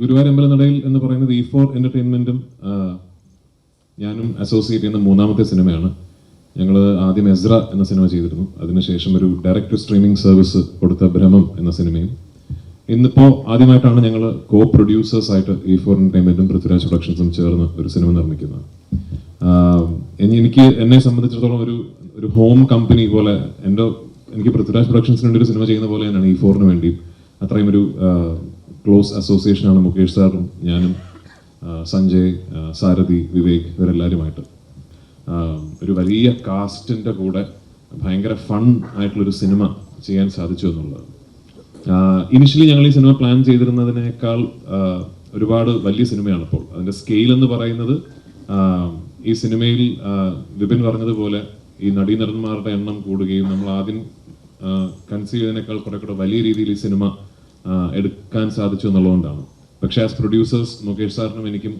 ഗുരുവായൂർ അമ്പലനടയിൽ എന്ന് പറയുന്നത് E four എന്റർടൈൻമെന്റും ഞാനും അസോസിയേറ്റ് ചെയ്യുന്ന മൂന്നാമത്തെ സിനിമയാണ്. ഞങ്ങൾ ആദ്യം എസ്ര എന്ന സിനിമ ചെയ്തിരുന്നു. അതിനുശേഷം ഒരു ഡയറക്റ്റ് സ്ട്രീമിംഗ് സർവീസ് കൊടുത്ത ഭ്രമം എന്ന സിനിമയും. ഇന്നിപ്പോൾ ആദ്യമായിട്ടാണ് ഞങ്ങൾ കോ പ്രൊഡ്യൂസേഴ്സ് ആയിട്ട് ഇ ഫോർ എന്റർടൈൻമെന്റും പൃഥ്വിരാജ് പ്രൊഡക്ഷൻസും ചേർന്ന് ഒരു സിനിമ നിർമ്മിക്കുന്നത്. ഇനി എനിക്ക് എന്നെ സംബന്ധിച്ചിടത്തോളം ഒരു ഒരു ഹോം കമ്പനി പോലെ എന്റെ എനിക്ക് പൃഥ്വിരാജ് പ്രൊഡക്ഷൻസിന് വേണ്ടി ഒരു സിനിമ ചെയ്യുന്ന പോലെ തന്നെയാണ് ഈ ഫോറിന് വേണ്ടിയും. അത്രയും ഒരു ക്ലോസ് അസോസിയേഷനാണ് മുകേഷ് സാറും ഞാനും സഞ്ജയ് സാരഥി വിവേക് ഇവരെല്ലാവരുമായിട്ട് ഒരു വലിയ കാസ്റ്റിന്റെ കൂടെ ഭയങ്കര ഫൺ ആയിട്ടുള്ളൊരു സിനിമ ചെയ്യാൻ സാധിച്ചു എന്നുള്ളത് ഇനിഷ്യലി ഞങ്ങൾ ഈ സിനിമ പ്ലാൻ ചെയ്തിരുന്നതിനേക്കാൾ ഒരുപാട് വലിയ സിനിമയാണ് ഇപ്പോൾ. അതിന്റെ സ്കെയിൽ എന്ന് പറയുന്നത് ഈ സിനിമയിൽ വിപിൻ പറഞ്ഞതുപോലെ ഈ നടീനടന്മാരുടെ എണ്ണം കൂടുകയും നമ്മൾ ആദ്യം കൺസീവ് ചെയ്തതിനേക്കാൾ കുറെ കൂടെ വലിയ രീതിയിൽ ഈ സിനിമ എടുക്കാൻ സാധിച്ചു എന്നുള്ളതുകൊണ്ടാണ്. പക്ഷേ ആസ് പ്രൊഡ്യൂസേഴ്സ് മുകേഷ് സാറിനും എനിക്കും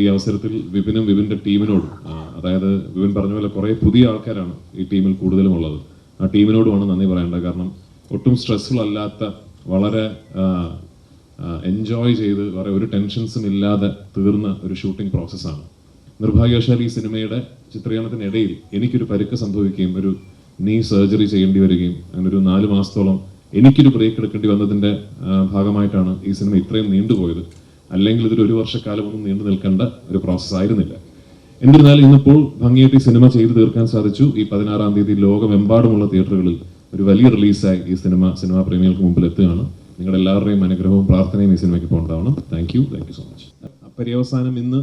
ഈ അവസരത്തിൽ വിപിനും വിപിന്റെ ടീമിനോടും അതായത് വിപിൻ പറഞ്ഞ പോലെ കുറേ പുതിയ ആൾക്കാരാണ് ഈ ടീമിൽ കൂടുതലും ഉള്ളത് ആ ടീമിനോടുമാണ് നന്ദി പറയേണ്ടത്. കാരണം ഒട്ടും സ്ട്രെസ്ഫുൾ അല്ലാത്ത വളരെ എൻജോയ് ചെയ്ത് വേറെ ഒരു ടെൻഷൻസും ഇല്ലാതെ തീർന്ന ഒരു ഷൂട്ടിംഗ് പ്രോസസ്സാണ്. നിർഭാഗ്യവശാൽ ഈ സിനിമയുടെ ചിത്രീകരണത്തിനിടയിൽ എനിക്കൊരു പരുക്ക് സംഭവിക്കുകയും ഒരു നീ സർജറി ചെയ്യേണ്ടി വരികയും അങ്ങനെ ഒരു നാല് മാസത്തോളം എനിക്കൊരു ബ്രേക്ക് എടുക്കേണ്ടി വന്നതിന്റെ ഭാഗമായിട്ടാണ് ഈ സിനിമ ഇത്രയും നീണ്ടുപോയത്. അല്ലെങ്കിൽ ഇതൊരു ഒരു വർഷക്കാലമൊന്നും നീണ്ടു നിൽക്കേണ്ട ഒരു പ്രോസസ്സ് ആയിരുന്നില്ല. എന്നിരുന്നാലും ഇന്നിപ്പോൾ ഭംഗിയായിട്ട് ഈ സിനിമ ചെയ്തു തീർക്കാൻ സാധിച്ചു. ഈ പതിനാറാം തീയതി ലോകമെമ്പാടുമുള്ള തിയേറ്ററുകളിൽ ഒരു വലിയ റിലീസായി ഈ സിനിമ സിനിമാ പ്രേമികൾക്ക് മുമ്പിൽ എത്തുകയാണ്. നിങ്ങളുടെ എല്ലാവരുടെയും അനുഗ്രഹവും പ്രാർത്ഥനയും ഈ സിനിമയ്ക്ക് പോകേണ്ടതാണ്. Thank you thank you so much പര്യവസാനം ഇന്ന്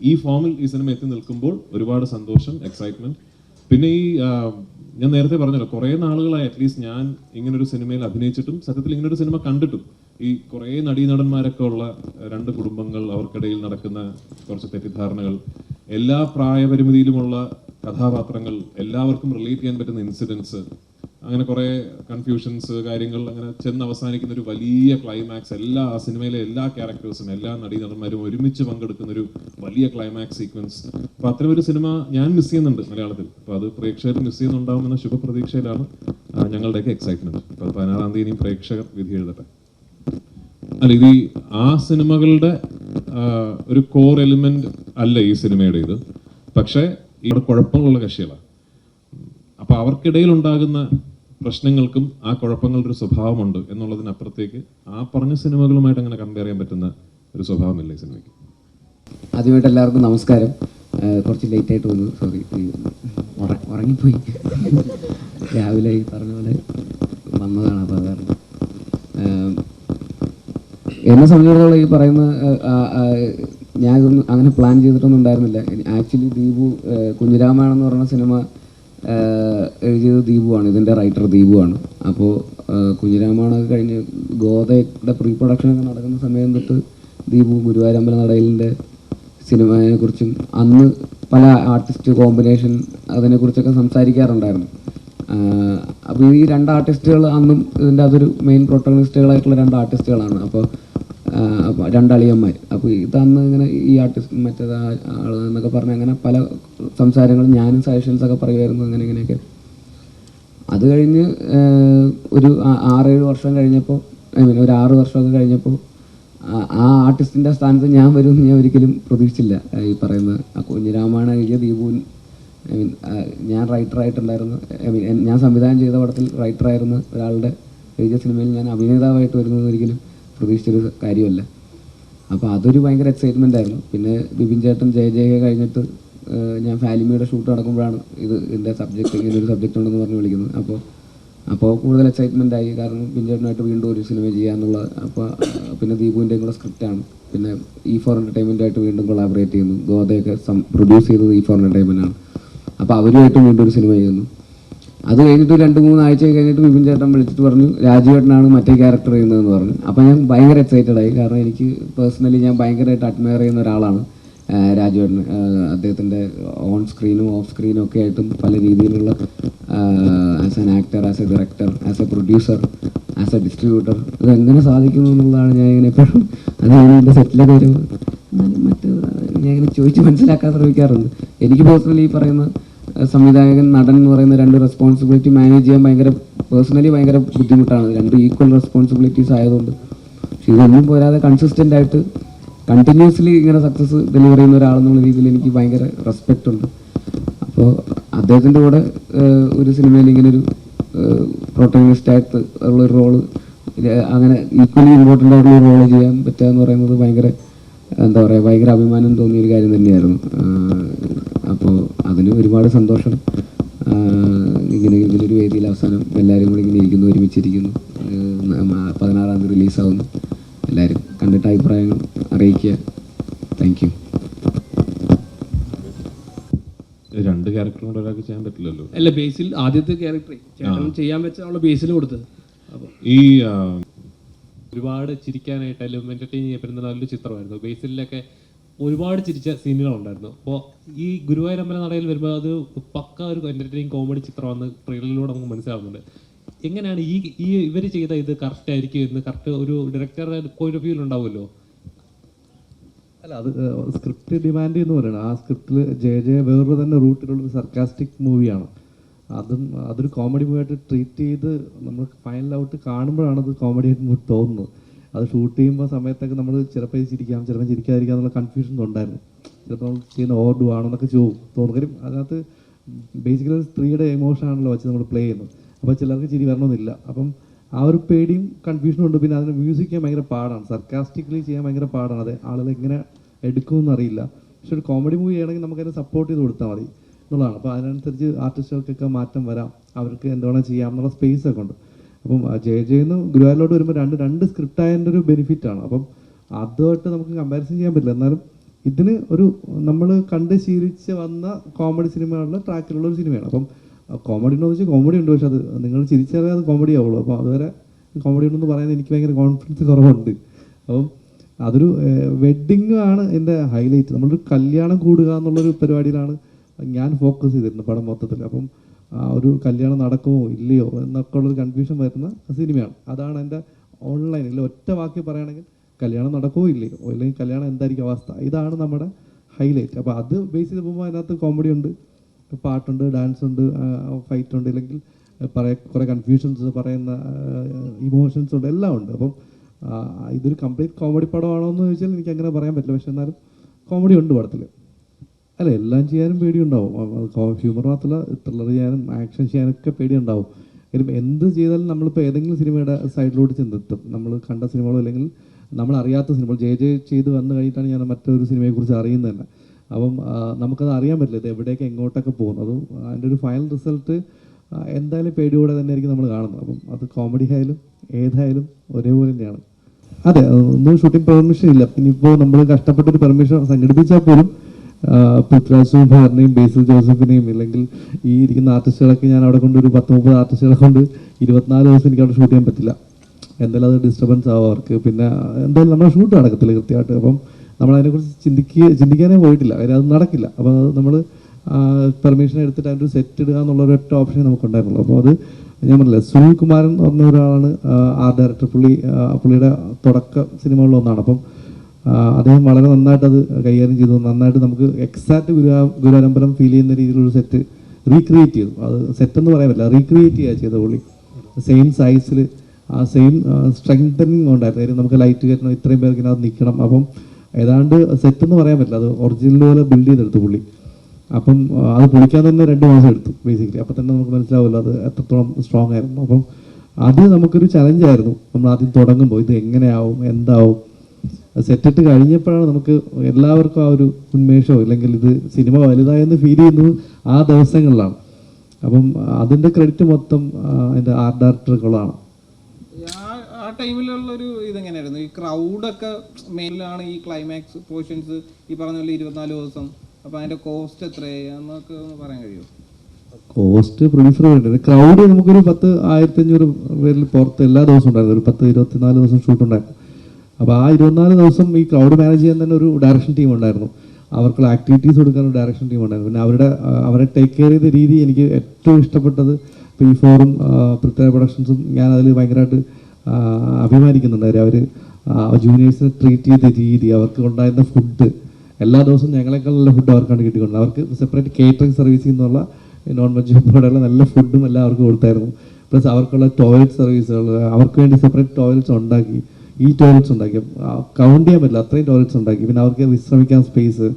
ഈ ഫോമിൽ ഈ സിനിമ എത്തി നിൽക്കുമ്പോൾ ഒരുപാട് സന്തോഷം എക്സൈറ്റ്മെന്റ് പിന്നെ ഈ ഞാൻ നേരത്തെ പറഞ്ഞല്ലോ കുറേ നാളുകളായി അറ്റ്ലീസ്റ്റ് ഞാൻ ഇങ്ങനൊരു സിനിമയിൽ അഭിനയിച്ചിട്ടും സത്യത്തിൽ ഇങ്ങനൊരു സിനിമ കണ്ടിട്ടും ഈ കുറേ നടീനടന്മാരൊക്കെ ഉള്ള രണ്ട് കുടുംബങ്ങൾ അവർക്കിടയിൽ നടക്കുന്ന കുറച്ച് തെറ്റിദ്ധാരണകൾ എല്ലാ പ്രായപരിമിതിയിലുമുള്ള കഥാപാത്രങ്ങൾ എല്ലാവർക്കും റിലേറ്റ് ചെയ്യാൻ പറ്റുന്ന ഇൻസിഡൻസ് അങ്ങനെ കുറെ കൺഫ്യൂഷൻസ് കാര്യങ്ങൾ അങ്ങനെ ചെന്ന് അവസാനിക്കുന്ന ഒരു വലിയ ക്ലൈമാക്സ് എല്ലാ സിനിമയിലെ എല്ലാ ക്യാരക്ടേഴ്സും എല്ലാ നടീനടന്മാരും ഒരുമിച്ച് പങ്കെടുക്കുന്ന ഒരു വലിയ ക്ലൈമാക്സ് സീക്വൻസ് അപ്പൊ അത്തരം ഒരു സിനിമ ഞാൻ മിസ് ചെയ്യുന്നുണ്ട് മലയാളത്തിൽ. അപ്പൊ അത് പ്രേക്ഷകർ മിസ് ചെയ്യുന്നുണ്ടാവുമെന്ന ശുഭപ്രതീക്ഷയിലാണ് ഞങ്ങളുടെ ഞങ്ങളുടെയൊക്കെ എക്സൈറ്റ്മെന്റ് അപ്പൊ പതിനാറാം തീയതി പ്രേക്ഷകർ വിധി എഴുതട്ടെ. അല്ല ഇത് ആ സിനിമകളുടെ ഒരു കോർ എലിമെന്റ് അല്ല ഈ സിനിമയുടെ ഇത്. പക്ഷേ ഇവിടെ കുഴപ്പങ്ങളുള്ള കക്ഷികളാണ് അപ്പൊ അവർക്കിടയിൽ ഉണ്ടാകുന്ന പ്രശ്നങ്ങൾക്കും ആ കുഴപ്പങ്ങളുടെ ഒരു സ്വഭാവമുണ്ട് എന്നുള്ളതിനപ്പുറത്തേക്ക് ആ പറഞ്ഞ സിനിമകളുമായിട്ട് അങ്ങനെ കമ്പയർ ചെയ്യാൻ പറ്റുന്ന ഒരു സ്വഭാവമില്ല ഈ സിനിമയ്ക്ക്. ആദ്യമായിട്ട് എല്ലാവർക്കും നമസ്കാരം. കുറച്ച് ലേറ്റ് ആയിട്ട് വന്നു. സോറി ഉറങ്ങിപ്പോയി. രാവിലെ ഈ പറഞ്ഞ പോലെ വന്നതാണ് അപ്പോൾ അതാണ് എന്നെ സംബന്ധിച്ചിടത്തോളം ഈ പറയുന്ന ഞാൻ അങ്ങനെ പ്ലാൻ ചെയ്തിട്ടൊന്നും ഉണ്ടായിരുന്നില്ല. ആക്ച്വലി ദീപു കുഞ്ഞിരാമായണം എന്ന് പറയുന്ന സിനിമ എഴുതിയത് ദീപുവാണ്. ഇതിന്റെ റൈറ്റർ ദീപുവാണ്. അപ്പോൾ കുഞ്ഞിരാമാണ് കഴിഞ്ഞ് ഗോതയുടെ പ്രീ പ്രൊഡക്ഷനൊക്കെ നടക്കുന്ന സമയം തൊട്ട് ദീപു ഗുരുവായൂരമ്പല നടയിലിന്റെ സിനിമയെ കുറിച്ചും അന്ന് പല ആർട്ടിസ്റ്റ് കോമ്പിനേഷൻ അതിനെക്കുറിച്ചൊക്കെ സംസാരിക്കാറുണ്ടായിരുന്നു. അപ്പോൾ ഈ രണ്ട് ആർട്ടിസ്റ്റുകൾ അന്നും ഇതിന്റെ അതൊരു മെയിൻ പ്രൊട്ടഗണിസ്റ്റുകളായിട്ടുള്ള രണ്ട് ആർട്ടിസ്റ്റുകളാണ് അപ്പോൾ അപ്പോൾ രണ്ടളിയന്മാർ അപ്പോൾ ഇതന്ന് ഇങ്ങനെ ഈ ആർട്ടിസ്റ്റ് മറ്റേത് ആൾ എന്നൊക്കെ പറഞ്ഞ് അങ്ങനെ പല സംസാരങ്ങളും ഞാനും സജഷൻസ് ഒക്കെ പറയുമായിരുന്നു അങ്ങനെ ഇങ്ങനെയൊക്കെ. അത് കഴിഞ്ഞ് ഒരു ആറേഴ് വർഷം കഴിഞ്ഞപ്പോൾ ഐ മീൻ ഒരു ആറ് വർഷമൊക്കെ കഴിഞ്ഞപ്പോൾ ആ- ആർട്ടിസ്റ്റിന്റെ സ്ഥാനത്ത് ഞാൻ വരുമെന്ന് ഞാൻ ഒരിക്കലും പ്രതീക്ഷിച്ചില്ല ഈ പറയുന്ന ആ കുഞ്ഞിരാമായണ എഴുതിയ ദീപുവിൻ. ഐ മീൻ ഞാൻ റൈറ്ററായിട്ടുണ്ടായിരുന്നു ഐ മീൻ ഞാൻ സംവിധാനം ചെയ്ത പടത്തിൽ റൈറ്ററായിരുന്ന ഒരാളുടെ എഴുതിയ സിനിമയിൽ ഞാൻ അഭിനേതാവായിട്ട് വരുന്നത് ഒരിക്കലും പ്രതീക്ഷിച്ചൊരു കാര്യമല്ല. അപ്പോൾ അതൊരു ഭയങ്കര എക്സൈറ്റ്മെന്റ് ആയിരുന്നു. പിന്നെ ബിപിൻ ചേട്ടൻ ജയ ജയ കഴിഞ്ഞിട്ട് ഞാൻ ഫാലിമിയുടെ ഷൂട്ട് നടക്കുമ്പോഴാണ് ഇത് ഇതിന്റെ സബ്ജക്റ്റ് ഇങ്ങനെ ഒരു സബ്ജക്റ്റ് ഉണ്ടെന്ന് പറഞ്ഞ് വിളിക്കുന്നത്. അപ്പോൾ അപ്പോൾ കൂടുതൽ എക്സൈറ്റ്മെന്റ് ആയി. കാരണം ബിപിൻ ചേട്ടനായിട്ട് വീണ്ടും ഒരു സിനിമ ചെയ്യാന്നുള്ള അപ്പോൾ പിന്നെ ദീപുവിന്റെയും കൂടെ സ്ക്രിപ്റ്റാണ് പിന്നെ ഇ ഫോർ എന്റർടൈൻമെന്റായിട്ട് വീണ്ടും കൊളാബറേറ്റ് ചെയ്യുന്നു. ഗോതയൊക്കെ പ്രൊഡ്യൂസ് ചെയ്തത് ഇ ഫോർ എന്റർടൈൻമെന്റാണ് അപ്പോൾ അവരുമായിട്ട് വീണ്ടും ഒരു സിനിമ ചെയ്യുന്നു. അത് കഴിഞ്ഞിട്ട് രണ്ട് മൂന്ന് ആഴ്ച കഴിഞ്ഞിട്ട് വിപിൻ ചേട്ടൻ വിളിച്ചിട്ട് പറഞ്ഞു രാജുവേട്ടനാണ് മറ്റേ ക്യാരക്ടർ ചെയ്യുന്നതെന്ന് പറഞ്ഞു. അപ്പോൾ ഞാൻ ഭയങ്കര എക്സൈറ്റഡ് ആയി. കാരണം എനിക്ക് പേഴ്സണലി ഞാൻ ഭയങ്കരമായിട്ട് അഡ്മയർ ചെയ്യുന്ന ഒരാളാണ് രാജുവേട്ടൻ. അദ്ദേഹത്തിന്റെ ഓൺ സ്ക്രീനും ഓഫ് സ്ക്രീനും ഒക്കെ ആയിട്ടും പല രീതിയിലുള്ള as an actor as a director as a producer as a distributor ഇതെങ്ങനെ സാധിക്കുന്നു എന്നുള്ളതാണ് ഞാൻ ഇങ്ങനെ എപ്പോഴും അത് എന്റെ സെറ്റിലൊക്കെ ഒരു മറ്റേ ഞാൻ ഇങ്ങനെ ചോദിച്ച് മനസ്സിലാക്കാൻ ശ്രമിക്കാറുണ്ട്. എനിക്ക് പേഴ്സണലി ഈ പറയുന്ന സംവിധായകൻ നടൻ എന്ന് പറയുന്ന രണ്ട് റെസ്പോൺസിബിലിറ്റി മാനേജ് ചെയ്യാൻ ഭയങ്കര പേഴ്സണലി ഭയങ്കര ബുദ്ധിമുട്ടാണ്. രണ്ട് ഈക്വൽ റെസ്പോൺസിബിലിറ്റീസ് ആയതുകൊണ്ട്. പക്ഷെ ഇതൊന്നും പോരാതെ കൺസിസ്റ്റന്റ് ആയിട്ട് കണ്ടിന്യൂസ്ലി ഇങ്ങനെ സക്സസ് ഡെലിവർ ചെയ്യുന്ന ഒരാളെന്നുള്ള രീതിയിൽ എനിക്ക് ഭയങ്കര റെസ്പെക്റ്റ് ഉണ്ട്. അപ്പോൾ അദ്ദേഹത്തിന്റെ കൂടെ ഒരു സിനിമയിൽ ഇങ്ങനെ ഒരു പ്രൊട്ടഗണിസ്റ്റ് ആയിട്ട് ഉള്ള ഒരു റോൾ അങ്ങനെ ഈക്വലി ഇമ്പോർട്ടന്റ് ആയിട്ടുള്ള റോൾ ചെയ്യാൻ പറ്റുക എന്ന് പറയുന്നത് ഭയങ്കര എന്താ പറയുക ഭയങ്കര അഭിമാനം തോന്നിയൊരു കാര്യം തന്നെയായിരുന്നു. അപ്പോൾ അതിന് ഒരുപാട് സന്തോഷം. ഇങ്ങനെ ഇതിലൊരു വേദിയിൽ അവസാനം എല്ലാവരും കൂടി ഇങ്ങനെ ഇരിക്കുന്നു ഒരുമിച്ചിരിക്കുന്നു. പതിനാറാം തീയതി റിലീസാവുന്നു. എല്ലാവരും കണ്ടിട്ട് അഭിപ്രായങ്ങൾ അറിയിക്കുക. താങ്ക് യു രണ്ട് ക്യാരക്ടർ കൊണ്ട് ഒരാൾക്ക് ചെയ്യാൻ പറ്റില്ലല്ലോ. അല്ല ബേസിൽ ആദ്യത്തെ ക്യാരക്ടർ ചേട്ടൻ ചെയ്യാൻ വെച്ചാണല്ലോ ബേസിൽ കൊടുത്തത്. അപ്പോൾ ഈ ഒരുപാട് ഒരുപാട് അല്ലെങ്കിൽ എന്റർടൈൻ ചെയ്യപ്പെടുന്ന നല്ലൊരു ചിത്രമായിരുന്നു. ബേസിലൊക്കെ ഒരുപാട് ചിരിച്ച സീനുകളുണ്ടായിരുന്നു. അപ്പോൾ ഈ ഗുരുവായൂരമ്പല നടയിൽ വരുമ്പോൾ അത് പക്ക ഒരു എന്റർടൈനിങ് കോമഡി ചിത്രമാണെന്ന് ട്രെയിലറിലൂടെ നമുക്ക് മനസ്സിലാവുന്നുണ്ട്. എങ്ങനെയാണ് ഈ ഈ ഇവർ ചെയ്ത ഇത് കറക്റ്റ് ആയിരിക്കും എന്ന് കറക്റ്റ് ഒരു ഡയറക്ടറുടെ പോയിന്റ് ഓഫ് വ്യൂവിൽ ഉണ്ടാവുമല്ലോ? അല്ല അത് സ്ക്രിപ്റ്റ് ഡിമാൻഡ് എന്ന് പറയുന്നത് ആ സ്ക്രിപ്റ്റിൽ ജെ ജെ വേറൊരു തന്നെ റൂട്ടിലുള്ള ഒരു സർക്കാസ്റ്റിക് മൂവിയാണ് അതും അതൊരു കോമഡി മൂവിയായിട്ട് ട്രീറ്റ് ചെയ്ത് നമ്മൾ ഫൈനൽ ഔട്ട് കാണുമ്പോഴാണ് അത് കോമഡി ആയിട്ട് തോന്നുന്നത്. അത് ഷൂട്ട് ചെയ്യുമ്പോൾ സമയത്തൊക്കെ നമ്മൾ ചിലപ്പോൾ ചിരിക്കാം ചിലപ്പോൾ ചിരിക്കാതിരിക്കാം എന്നുള്ള കൺഫ്യൂഷൻ ഉണ്ടായിരുന്നു. ചിലപ്പോൾ നമ്മൾ ചെയ്യുന്ന ഓർഡു ആണോ എന്നൊക്കെ ചോ തോന്നും അതിനകത്ത് ബേസിക്കലി സ്ത്രീയുടെ എമോഷൻ ആണല്ലോ വെച്ച് നമ്മൾ പ്ലേ ചെയ്യുന്നത്. അപ്പോൾ ചിലർക്ക് ചിരി വരണമെന്നില്ല. അപ്പം ആ ഒരു പേടിയും കൺഫ്യൂഷനും ഉണ്ട്. പിന്നെ അതിന് മ്യൂസിക് ചെയ്യാൻ ഭയങ്കര പാടാണ്. സർക്കാസ്റ്റിക്കലി ചെയ്യാൻ ഭയങ്കര പാടാണ്. അത് ആളുകൾ എങ്ങനെ എടുക്കുമെന്ന് അറിയില്ല. പക്ഷെ ഒരു കോമഡി മൂവി ചെയ്യണമെങ്കിൽ നമുക്കതിനെ സപ്പോർട്ട് ചെയ്ത് കൊടുത്താൽ മതി. എന്നുള്ളതാണ്. അപ്പോൾ അതിനനുസരിച്ച് ആർട്ടിസ്റ്റുകൾക്കൊക്കെ മാറ്റം വരാം. അവർക്ക് എന്തുവേണം ചെയ്യാം എന്നുള്ള സ്പേസ് ഒക്കെ ഉണ്ട്. അപ്പം ജെ ജയെന്ന് ഗുരുവായൂരിലോട്ട് വരുമ്പോൾ രണ്ട് രണ്ട് സ്ക്രിപ്റ്റ് ആയതിന്റെ ഒരു ബെനിഫിറ്റ് ആണ്. അപ്പം അതുമായിട്ട് നമുക്ക് കമ്പാരിസൺ ചെയ്യാൻ പറ്റില്ല. എന്നാലും ഇതിന് ഒരു നമ്മൾ കണ്ട് ശീലിച്ച് വന്ന കോമഡി സിനിമകളുടെ ട്രാക്കിലുള്ള ഒരു സിനിമയാണ് അപ്പം കോമഡി എന്ന് വെച്ചാൽ കോമഡി ഉണ്ട്. പക്ഷെ അത് നിങ്ങൾ ചിരിച്ചറിയാതെ അത് കോമഡി ആവുള്ളൂ. അപ്പോൾ അതുവരെ കോമഡി ഉണ്ടെന്ന് പറയാൻ എനിക്ക് ഭയങ്കര കോൺഫിഡൻസ് കുറവുണ്ട്. അപ്പം അതൊരു വെഡ്ഡിങ് ആണ് എന്റെ ഹൈലൈറ്റ് നമ്മളൊരു കല്യാണം കൂടുക എന്നുള്ളൊരു പരിപാടിയിലാണ് ഞാൻ ഫോക്കസ് ചെയ്തിരുന്നത് പടം മൊത്തത്തിൽ അപ്പം ഒരു കല്യാണം നടക്കുമോ ഇല്ലയോ എന്നൊക്കെ ഉള്ളൊരു കൺഫ്യൂഷൻ വരുന്ന സിനിമയാണ്. അതാണ് എന്റെ ഓൺലൈനിൽ ഒറ്റ വാക്കി പറയുകയാണെങ്കിൽ കല്യാണം നടക്കുമോ ഇല്ലയോ? അല്ലെങ്കിൽ കല്യാണം എന്തായിരിക്കും അവസ്ഥ? ഇതാണ് നമ്മുടെ ഹൈലൈറ്റ് അപ്പോൾ അത് ബേസ് ചെയ്ത് പോകുമ്പോൾ അതിനകത്ത് കോമഡി ഉണ്ട് പാട്ടുണ്ട് ഡാൻസ് ഉണ്ട് ഫൈറ്റ് ഉണ്ട് ഇല്ലെങ്കിൽ പറയ കുറേ കൺഫ്യൂഷൻസ് പറയുന്ന ഇമോഷൻസ് ഉണ്ട് എല്ലാം ഉണ്ട്. അപ്പം ഇതൊരു കംപ്ലീറ്റ് കോമഡി പടമാണോ എന്ന് ചോദിച്ചാൽ എനിക്ക് അങ്ങനെ പറയാൻ പറ്റില്ല. പക്ഷേ എന്നാലും കോമഡി ഉണ്ട് പടത്തിൽ അല്ല എല്ലാം ചെയ്യാനും പേടിയുണ്ടാവും. ഹ്യൂമർ മാത്രമല്ല ത്രില്ലർ ചെയ്യാനും ആക്ഷൻ ചെയ്യാനൊക്കെ പേടിയുണ്ടാവും. കാര്യം എന്ത് ചെയ്താലും നമ്മളിപ്പോൾ ഏതെങ്കിലും സിനിമയുടെ സൈഡിലോട്ട് ചെന്നെത്തും. നമ്മൾ കണ്ട സിനിമകളോ അല്ലെങ്കിൽ നമ്മൾ അറിയാത്ത സിനിമകൾ. ജെ ജെ ചെയ്ത് വന്ന് കഴിഞ്ഞിട്ടാണ് ഞാൻ മറ്റൊരു സിനിമയെക്കുറിച്ച് അറിയുന്നത് തന്നെ. അപ്പം നമുക്കത് അറിയാൻ പറ്റില്ല. ഇത് എവിടേക്ക് എങ്ങോട്ടൊക്കെ പോകുന്നു. അതും അതിന്റെ ഒരു ഫൈനൽ റിസൾട്ട് എന്തായാലും പേടിയോടെ തന്നെ ആയിരിക്കും നമ്മൾ കാണുന്നത്. അപ്പം അത് കോമഡി ആയാലും ഏതായാലും ഒരേപോലെ തന്നെയാണ്. അതെ ഒന്നും ഷൂട്ടിംഗ് പെർമിഷൻ ഇല്ല. ഇനിയിപ്പോൾ നമ്മൾ കഷ്ടപ്പെട്ടൊരു പെർമിഷൻ സംഘടിപ്പിച്ചാൽ പോലും പൃഥ്വിരാജ് ഭാരനെയും ബേസിൽ ജോസഫിനെയും ഇല്ലെങ്കിൽ ഈ ഇരിക്കുന്ന ആർട്ടിസ്റ്റുകളൊക്കെ ഞാൻ അവിടെ കൊണ്ട് ഒരു പത്ത് മുപ്പത് ആർട്ടിസ്റ്റുകളെ കൊണ്ട് ഇരുപത്തിനാല് ദിവസം എനിക്ക് അവിടെ ഷൂട്ട് ചെയ്യാൻ പറ്റില്ല. എന്തായാലും അത് ഡിസ്റ്റർബൻസ് ആവും അവർക്ക്. പിന്നെ എന്തായാലും നമ്മൾ ഷൂട്ട് നടക്കത്തില്ല കൃത്യമായിട്ട്. അപ്പം നമ്മൾ അതിനെക്കുറിച്ച് ചിന്തിക്കുക ചിന്തിക്കാനേ പോയിട്ടില്ല. കാര്യം അത് നടക്കില്ല. അപ്പോൾ അത് നമ്മൾ പെർമിഷൻ എടുത്തിട്ട് അതിന്റെ ഒരു സെറ്റ് ഇടുക എന്നുള്ള ഒരു ഒറ്റ ഓപ്ഷൻ നമുക്കുണ്ടായിരുന്നുള്ളൂ. അപ്പോൾ അത് ഞാൻ പറഞ്ഞില്ല സുനിൽ കുമാരൻ എന്ന് പറഞ്ഞ ഒരാളാണ് ആർട്ട് ഡയറക്ടർ പുള്ളി പുള്ളിയുടെ തുടക്ക സിനിമകളിലൊന്നാണ് അപ്പം അദ്ദേഹം വളരെ നന്നായിട്ട് അത് കൈകാര്യം ചെയ്തു. നന്നായിട്ട് നമുക്ക് എക്സാക്ട് ഗുരു ഗുരുവാരമ്പലം ഫീൽ ചെയ്യുന്ന രീതിയിലുള്ള സെറ്റ് റീക്രിയേറ്റ് ചെയ്തു. അത് സെറ്റ് എന്ന് പറയാൻ പറ്റില്ല റീക്രിയേറ്റ് ചെയ്യുക ചെയ്ത പുള്ളി. സെയിം സൈസിൽ ആ സെയിം സ്ട്രെങ്തനിങ് ഉണ്ടായിരുന്നു. നമുക്ക് ലൈറ്റ് കയറ്റണം ഇത്രയും പേർക്ക് അത് നിൽക്കണം. അപ്പം ഏതാണ്ട് സെറ്റ് എന്ന് പറയാൻ പറ്റില്ല അത് ഒറിജിനൽ പോലെ ബിൽഡ് ചെയ്തെടുത്തു പുള്ളി. അപ്പം അത് പൊളിക്കാൻ തന്നെ രണ്ട് മാസം എടുത്തു ബേസിക്കലി അപ്പം തന്നെ നമുക്ക് മനസ്സിലാവില്ല അത് എത്രത്തോളം സ്ട്രോങ് ആയിരുന്നു. അപ്പം അത് നമുക്കൊരു ചലഞ്ചായിരുന്നു നമ്മൾ ആദ്യം തുടങ്ങുമ്പോൾ ഇത് എങ്ങനെയാവും എന്താവും? സെറ്റിട്ട് കഴിഞ്ഞപ്പോഴാണ് നമുക്ക് എല്ലാവർക്കും ആ ഒരു ഉന്മേഷമോ അല്ലെങ്കിൽ ഇത് സിനിമ വലുതായെന്ന് ഫീൽ ചെയ്യുന്നത് ആ ദിവസങ്ങളിലാണ്. അപ്പം അതിന്റെ ക്രെഡിറ്റ് മൊത്തം അതിന്റെ ആർട്ട് ഡയറക്ടറുകളാണ് ആ ടൈമിലുള്ളൊരു ഇതെങ്ങനെയായിരുന്നു? ഈ ക്രൗഡൊക്കെ മെയിനിലാണ് ഈ ക്ലൈമാക്സ് പോർഷൻസ് ഈ പറഞ്ഞ പോലെ ഇരുപത്തിനാല് ദിവസം. അപ്പോൾ അതിന്റെ കോസ്റ്റ് എത്രയായി? എന്നൊക്കെ ഒന്ന് പറയാൻ കഴിയുമോ? കോസ്റ്റ് പ്രൊഡ്യൂസർ വേണ്ടത് ക്രൗഡ് നമുക്കൊരു പത്ത് ആയിരത്തി അഞ്ഞൂറ് പേരിൽ പുറത്ത് എല്ലാ ദിവസവും ഉണ്ടായിരുന്നു. ഒരു പത്ത് ഇരുപത്തിനാല് ദിവസം ഷൂട്ട് ഉണ്ടായിരുന്നു. അപ്പോൾ ആ ഇരുപത്തിനാല് ദിവസം ഈ ക്രൗഡ് മാനേജ് ചെയ്യാൻ തന്നെ ഒരു ഡയറക്ഷൻ ടീം ഉണ്ടായിരുന്നു. അവർക്കുള്ള ആക്ടിവിറ്റീസ് കൊടുക്കാൻ ഒരു ഡയറക്ഷൻ ടീം ഉണ്ടായിരുന്നു. പിന്നെ അവരുടെ അവരെ ടേക്ക് കെയർ ചെയ്ത രീതി എനിക്ക് ഏറ്റവും ഇഷ്ടപ്പെട്ടത് ഇപ്പോൾ ഈ ഫോറും പൃഥ്വി പ്രൊഡക്ഷൻസും ഞാൻ അതിൽ ഭയങ്കരമായിട്ട് അഭിമാനിക്കുന്നുണ്ട്. അവർ ജൂനിയേഴ്സിനെ ട്രീറ്റ് ചെയ്ത രീതി അവർക്ക് ഉണ്ടായിരുന്ന ഫുഡ് എല്ലാ ദിവസവും ഞങ്ങളെക്കാൾ നല്ല ഫുഡ് അവർക്കാണ് കിട്ടിക്കൊണ്ടത് അവർക്ക് സെപ്പറേറ്റ് കേറ്ററിംഗ് സർവീസ് എന്നുള്ള നോൺ വെജ് ഉൾപ്പെടെയുള്ള നല്ല ഫുഡും എല്ലാം അവർക്ക് കൊടുത്തായിരുന്നു. പ്ലസ് അവർക്കുള്ള ടോയ്ലറ്റ് സർവീസുകൾ അവർക്ക് വേണ്ടി സെപ്പറേറ്റ് ടോയ്ലറ്റ്സ് ഉണ്ടാക്കി. ഈ ടോയ്ലറ്റ്സ് ഉണ്ടാക്കി. കൗണ്ട് ചെയ്യാൻ പറ്റില്ല. അത്രയും ടോയ്ലറ്റ്സ് ഉണ്ടാക്കി. പിന്നെ അവർക്ക് വിശ്രമിക്കാൻ സ്പേസ്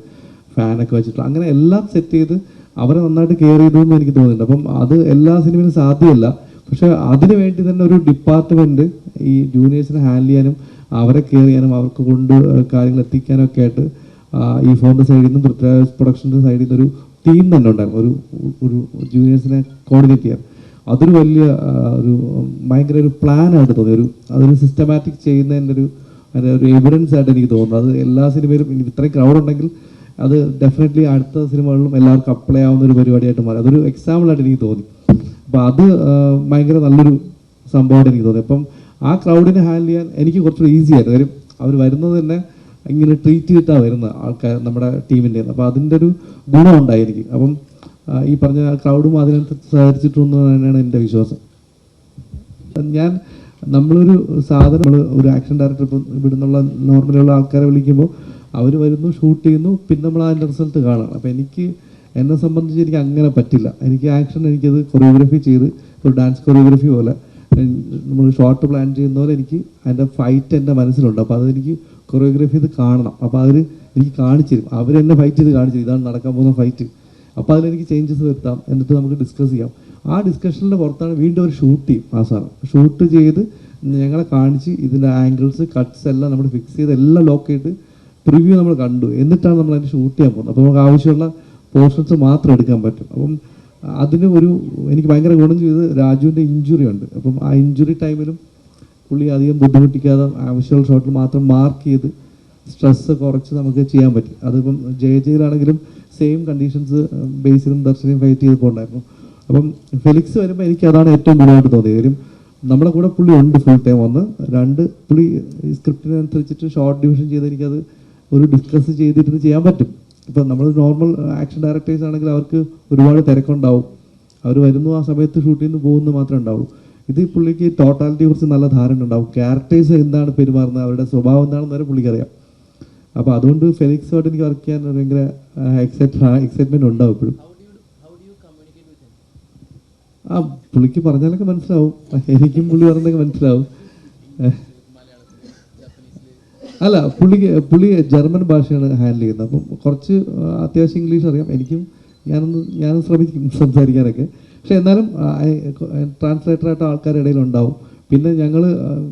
ഫാനൊക്കെ വെച്ചിട്ട് അങ്ങനെ എല്ലാം സെറ്റ് ചെയ്ത് അവരെ നന്നായിട്ട് കെയർ ചെയ്തു എന്ന് എനിക്ക് തോന്നുന്നുണ്ട്. അപ്പം അത് എല്ലാ സിനിമയിലും സാധ്യമല്ല. പക്ഷെ അതിനു വേണ്ടി തന്നെ ഒരു ഡിപ്പാർട്ട്മെന്റ് ഈ ജൂനിയേഴ്സിനെ ഹാൻഡിൽ ചെയ്യാനും അവരെ കെയർ ചെയ്യാനും അവർക്ക് കൊണ്ട് കാര്യങ്ങൾ എത്തിക്കാനും ഒക്കെ ആയിട്ട് ഈ ഫോണിന്റെ സൈഡിൽ നിന്നും പൃഥ്വിരാജ് പ്രൊഡക്ഷന്റെ സൈഡിൽ നിന്ന് ഒരു ടീം തന്നെ ഉണ്ടായിരുന്നു. ഒരു ഒരു ജൂനിയേഴ്സിനെ കോർഡിനേറ്റ് ചെയ്യാൻ. അതൊരു വലിയ ഒരു ഭയങ്കര ഒരു പ്ലാനായിട്ട് തോന്നി. ഒരു അതൊരു സിസ്റ്റമാറ്റിക് ചെയ്യുന്നതിന്റെ ഒരു അതിന്റെ ഒരു എവിഡൻസ് ആയിട്ട് എനിക്ക് തോന്നുന്നു. അത് എല്ലാ സിനിമയിലും ഇനി ഇത്രയും ക്രൗഡ് ഉണ്ടെങ്കിൽ അത് ഡെഫിനറ്റ്ലി അടുത്ത സിനിമകളിലും എല്ലാവർക്കും അപ്ലൈ ആവുന്ന ഒരു പരിപാടിയായിട്ട് മാറി. അതൊരു എക്സാമ്പിളായിട്ട് എനിക്ക് തോന്നി. അപ്പോൾ അത് ഭയങ്കര നല്ലൊരു സംഭവമായിട്ട് എനിക്ക് തോന്നി. അപ്പം ആ ക്രൗഡിനെ ഹാൻഡിൽ ചെയ്യാൻ എനിക്ക് കുറച്ചുകൂടി ഈസി ആയിരുന്നു. കാര്യം അവർ വരുന്നത് തന്നെ ഇങ്ങനെ ട്രീറ്റ് ചെയ്തിട്ടാണ് വരുന്നത് ആൾക്കാർ നമ്മുടെ ടീമിന്റെ അപ്പോൾ അതിന്റെ ഒരു ഗുണമുണ്ടായി എനിക്ക്. അപ്പം ഈ പറഞ്ഞ ക്രൗഡും അതിനനുസരിച്ച് സഹകരിച്ചിട്ടുണ്ടെന്ന് തന്നെയാണ് എന്റെ വിശ്വാസം. ഞാൻ നമ്മളൊരു സാധനം നമ്മൾ ഒരു ആക്ഷൻ ഡയറക്ടർ ഇപ്പം ഇവിടെ നിന്നുള്ള നോർമലുള്ള ആൾക്കാരെ വിളിക്കുമ്പോൾ അവർ വരുന്നു ഷൂട്ട് ചെയ്യുന്നു പിന്നെ നമ്മൾ അതിന്റെ റിസൾട്ട് കാണണം. അപ്പോൾ എനിക്ക് എന്നെ സംബന്ധിച്ച് എനിക്ക് അങ്ങനെ പറ്റില്ല. എനിക്ക് ആക്ഷൻ എനിക്കത് കൊറിയോഗ്രഫി ചെയ്ത് ഒരു ഡാൻസ് കൊറിയോഗ്രഫി പോലെ നമ്മൾ ഷോർട്ട് പ്ലാൻ ചെയ്യുന്ന പോലെ എനിക്ക് അതിന്റെ ഫൈറ്റ് എന്റെ മനസ്സിലുണ്ട്. അപ്പോൾ അതെനിക്ക് കൊറിയോഗ്രഫി ചെയ്ത് കാണണം. അപ്പോൾ അവർ എനിക്ക് കാണിച്ചു തരും. അവരെന്നെ ഫൈറ്റ് ചെയ്ത് കാണിച്ചു തരും. ഇതാണ് നടക്കാൻ പോകുന്ന ഫൈറ്റ് അപ്പോൾ അതിലെനിക്ക് ചേഞ്ചസ് വരുത്താം എന്നിട്ട് നമുക്ക് ഡിസ്കസ് ചെയ്യാം. ആ ഡിസ്കഷനിന്റെ പുറത്താണ് വീണ്ടും ഒരു ഷൂട്ട് ചെയ്യും ആ സാറ് ഷൂട്ട് ചെയ്ത് ഞങ്ങളെ കാണിച്ച് ഇതിന്റെ ആംഗിൾസ് കട്ട്സ് എല്ലാം നമ്മൾ ഫിക്സ് ചെയ്ത് എല്ലാം ലോക്ക് ചെയ്ത് പ്രിവ്യൂ നമ്മൾ കണ്ടു. എന്നിട്ടാണ് നമ്മൾ അതിന് ഷൂട്ട് ചെയ്യാൻ പോകുന്നത്. അപ്പോൾ നമുക്ക് ആവശ്യമുള്ള പോർഷൻസ് മാത്രം എടുക്കാൻ പറ്റും. അപ്പം അതിന് ഒരു എനിക്ക് ഭയങ്കര ഗുണം ചെയ്ത് രാജുവിന്റെ ഇഞ്ചുറി ഉണ്ട്. അപ്പം ആ ഇഞ്ചുറി ടൈമിലും പുള്ളി അധികം ബുദ്ധിമുട്ടിക്കാതെ ആവശ്യമുള്ള ഷോട്ടിൽ മാത്രം മാർക്ക് ചെയ്ത് സ്ട്രെസ് കുറച്ച് നമുക്ക് ചെയ്യാൻ പറ്റി. അതിപ്പം ജയ ജയിലാണെങ്കിലും സെയിം കണ്ടീഷൻസ് ബേസിലും ദർശനയും ഫൈറ്റ് ചെയ്തപ്പോൾ ഉണ്ടായിരുന്നു. അപ്പം ഫെലിക്സ് വരുമ്പോൾ എനിക്ക് അതാണ് ഏറ്റവും കൂടുതലായിട്ട് തോന്നിയത്. കാര്യം നമ്മുടെ കൂടെ പുള്ളി ഉണ്ട് ഫുൾ ടൈം ഒന്ന് രണ്ട് പുള്ളി സ്ക്രിപ്റ്റിനനുസരിച്ചിട്ട് ഷോർട്ട് ഡിവിഷൻ ചെയ്ത് എനിക്കത് ഒരു ഡിസ്കസ് ചെയ്തിട്ട് ചെയ്യാൻ പറ്റും. ഇപ്പം നമ്മൾ നോർമൽ ആക്ഷൻ ഡയറക്ടേഴ്സ് ആണെങ്കിൽ അവർക്ക് ഒരുപാട് തിരക്കുണ്ടാവും. അവർ വരുന്നു ആ സമയത്ത് ഷൂട്ട് ചെയ്യുന്നു പോകുന്നു മാത്രമേ ഉണ്ടാവുള്ളൂ. ഇത് പുള്ളിക്ക് ടോട്ടാലിറ്റിയെ കുറിച്ച് നല്ല ധാരണ ഉണ്ടാവും ക്യാരക്ടേഴ്സ് എന്താണ് പെരുമാറുന്നത്? അവരുടെ സ്വഭാവം എന്താണെന്ന് വരെ പുള്ളിക്ക് അറിയാം അപ്പോൾ അതുകൊണ്ട് ഫെലിക്സുമായിട്ട് എനിക്ക് വർക്ക് ചെയ്യാൻ ഭയങ്കര എക്സൈറ്റ്മെന്റ് ഉണ്ടാവും എപ്പോഴും ആ പുള്ളിക്ക് പറഞ്ഞാലൊക്കെ മനസ്സിലാവും. എനിക്കും പുള്ളി പറഞ്ഞൊക്കെ മനസ്സിലാവും. അല്ല പുള്ളിക്ക് പുള്ളി ജർമ്മൻ ഭാഷയാണ് ഹാൻഡിൽ ചെയ്യുന്നത്. അപ്പം കുറച്ച് അത്യാവശ്യം ഇംഗ്ലീഷ് അറിയാം. എനിക്കും ഞാനൊന്ന് ഞാനും ശ്രമിക്കും സംസാരിക്കാനൊക്കെ. പക്ഷെ എന്നാലും ട്രാൻസ്ലേറ്ററായിട്ട് ആൾക്കാരുടെ ഇടയിൽ ഉണ്ടാവും. പിന്നെ ഞങ്ങൾ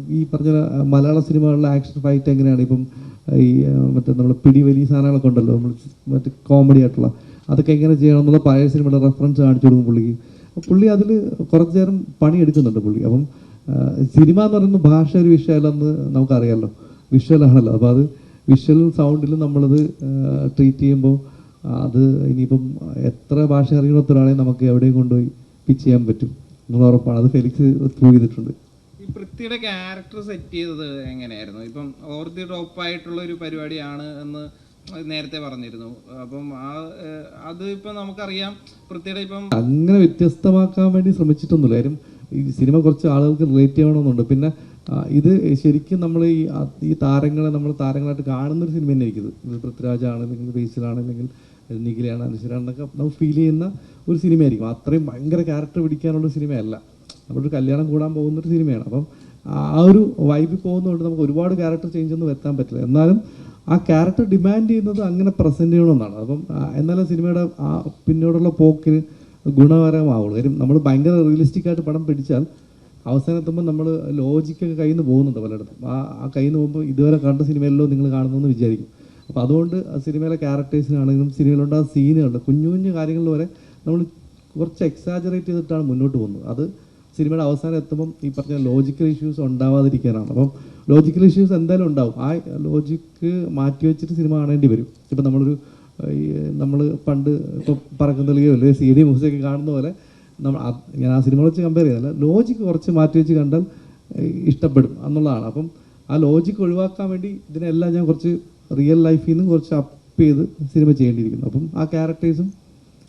ഈ പറഞ്ഞ മലയാള സിനിമകളിലെ ആക്ഷൻ ഫൈറ്റ് എങ്ങനെയാണ്? ഇപ്പം ഈ മറ്റേ നമ്മൾ പിടി വലിയ സാധനങ്ങളൊക്കെ ഉണ്ടല്ലോ നമ്മൾ മറ്റേ കോമഡി ആയിട്ടുള്ള. അതൊക്കെ എങ്ങനെ ചെയ്യണം എന്നുള്ള പഴയ സിനിമയുടെ റെഫറൻസ് കാണിച്ചു കൊടുക്കും പുള്ളിക്ക്. പുള്ളി അതിൽ കുറച്ച് നേരം പണി എടുക്കുന്നുണ്ട് പുള്ളി. അപ്പം സിനിമ എന്ന് പറയുന്ന ഭാഷ ഒരു വിഷയമല്ലെന്ന് നമുക്കറിയാമല്ലോ വിഷ്വലാണല്ലോ. അപ്പോൾ അത് വിഷ്വൽ സൗണ്ടിൽ നമ്മളത് ട്രീറ്റ് ചെയ്യുമ്പോൾ അത് ഇനിയിപ്പം എത്ര ഭാഷ അറിയണത്ത ഒരാളെ നമുക്ക് എവിടെയും കൊണ്ടുപോയി പിച്ച് ചെയ്യാൻ പറ്റും. എന്നുള്ള ഉറപ്പാണ്. അത് ഫെലിക്സ് പ്രൂവ് ചെയ്തിട്ടുണ്ട്. ഈ പൃഥ്വിയുടെ ക്യാരക്ടർ സെറ്റ് ചെയ്തത് എങ്ങനെയായിരുന്നു? ഇപ്പം ഓർ ദി ടോപ്പ് ആയിട്ടുള്ള ഒരു പരിപാടിയാണ് എന്ന് നേരത്തെ പറഞ്ഞിരുന്നു. അപ്പം ആ അത് ഇപ്പം നമുക്കറിയാം പൃഥ്വിയുടെ ഇപ്പം അങ്ങനെ വ്യത്യസ്തമാക്കാൻ വേണ്ടി ശ്രമിച്ചിട്ടൊന്നുമില്ല. കാര്യം ഈ സിനിമ കുറച്ച് ആളുകൾക്ക് റിലേറ്റ് ചെയ്യണമെന്നുണ്ട്. പിന്നെ ഇത് ശരിക്കും നമ്മൾ ഈ ഈ താരങ്ങളെ നമ്മൾ താരങ്ങളായിട്ട് കാണുന്ന ഒരു സിനിമ തന്നെ ആയിരിക്കും ഇത്. പൃഥ്വിരാജാണ് അല്ലെങ്കിൽ ബേസിലാണ് അല്ലെങ്കിൽ നിഖിലാണ് അനുശ്വരാണെന്നൊക്കെ നമുക്ക് ഫീൽ ചെയ്യുന്ന ഒരു സിനിമയായിരിക്കും. അത്രയും ഭയങ്കര ക്യാരക്ടർ പിടിക്കാനുള്ള ഒരു നമ്മളൊരു കല്യാണം കൂടാൻ പോകുന്നൊരു സിനിമയാണ്. അപ്പം ആ ഒരു വൈബിൽ പോകുന്നതുകൊണ്ട് നമുക്ക് ഒരുപാട് ക്യാരക്ടർ ചേഞ്ച് ഒന്നും വരുത്താൻ പറ്റില്ല. എന്നാലും ആ ക്യാരക്ടർ ഡിമാൻഡ് ചെയ്യുന്നത് അങ്ങനെ പ്രസന്റ് ചെയ്യണമെന്നാണ് അപ്പം എന്നാലും സിനിമയുടെ ആ പിന്നോടുള്ള പോക്കിന് ഗുണകരമാവുള്ളൂ. കാര്യം നമ്മൾ ഭയങ്കര റിയലിസ്റ്റിക് ആയിട്ട് പടം പിടിച്ചാൽ അവസാനം എത്തുമ്പോൾ നമ്മൾ ലോജിക്കൊക്കെ കയ്യിൽ നിന്ന് പോകുന്നുണ്ട് പലയിടത്തും. ആ ആ കയ്യിൽ നിന്ന് പോകുമ്പോൾ ഇതുവരെ കണ്ട സിനിമയിലോ നിങ്ങൾ കാണുന്നെന്ന് വിചാരിക്കും. അപ്പോൾ അതുകൊണ്ട് സിനിമയിലെ ക്യാരക്ടേഴ്സിനാണെങ്കിലും സിനിമയിലുണ്ടാകുന്ന സീനുകളുണ്ട് കുഞ്ഞു കുഞ്ഞു കാര്യങ്ങളിൽ വരെ നമ്മൾ കുറച്ച് എക്സാജറേറ്റ് ചെയ്തിട്ടാണ് മുന്നോട്ട് പോകുന്നത്. അത് സിനിമയുടെ അവസാനം എത്തുമ്പം ഈ പറഞ്ഞ ലോജിക്കൽ ഇഷ്യൂസ് ഉണ്ടാവാതിരിക്കാനാണ്. അപ്പം ലോജിക്കൽ ഇഷ്യൂസ് എന്തായാലും ഉണ്ടാവും. ആ ലോജിക്ക് മാറ്റി വെച്ചിട്ട് സിനിമ കാണേണ്ടി വരും. ഇപ്പം നമ്മളൊരു നമ്മൾ പണ്ട് ഇപ്പോൾ പറക്കുന്ന തെളിയോ അല്ലെങ്കിൽ സി ഡി മ്യൂസിയൊക്കെ കാണുന്ന പോലെ നമ്മൾ ഞാൻ ആ സിനിമ വെച്ച് കമ്പയർ ചെയ്യുന്നില്ല ലോജിക്ക് കുറച്ച് മാറ്റി വെച്ച് കണ്ടാൽ ഇഷ്ടപ്പെടും എന്നുള്ളതാണ്. അപ്പം ആ ലോജിക്ക് ഒഴിവാക്കാൻ വേണ്ടി ഇതിനെല്ലാം ഞാൻ കുറച്ച് റിയൽ ലൈഫിൽ നിന്ന് കുറച്ച് അപ്പ് ചെയ്ത് സിനിമ ചെയ്യേണ്ടിയിരിക്കുന്നു. അപ്പം ആ ക്യാരക്ടേഴ്സും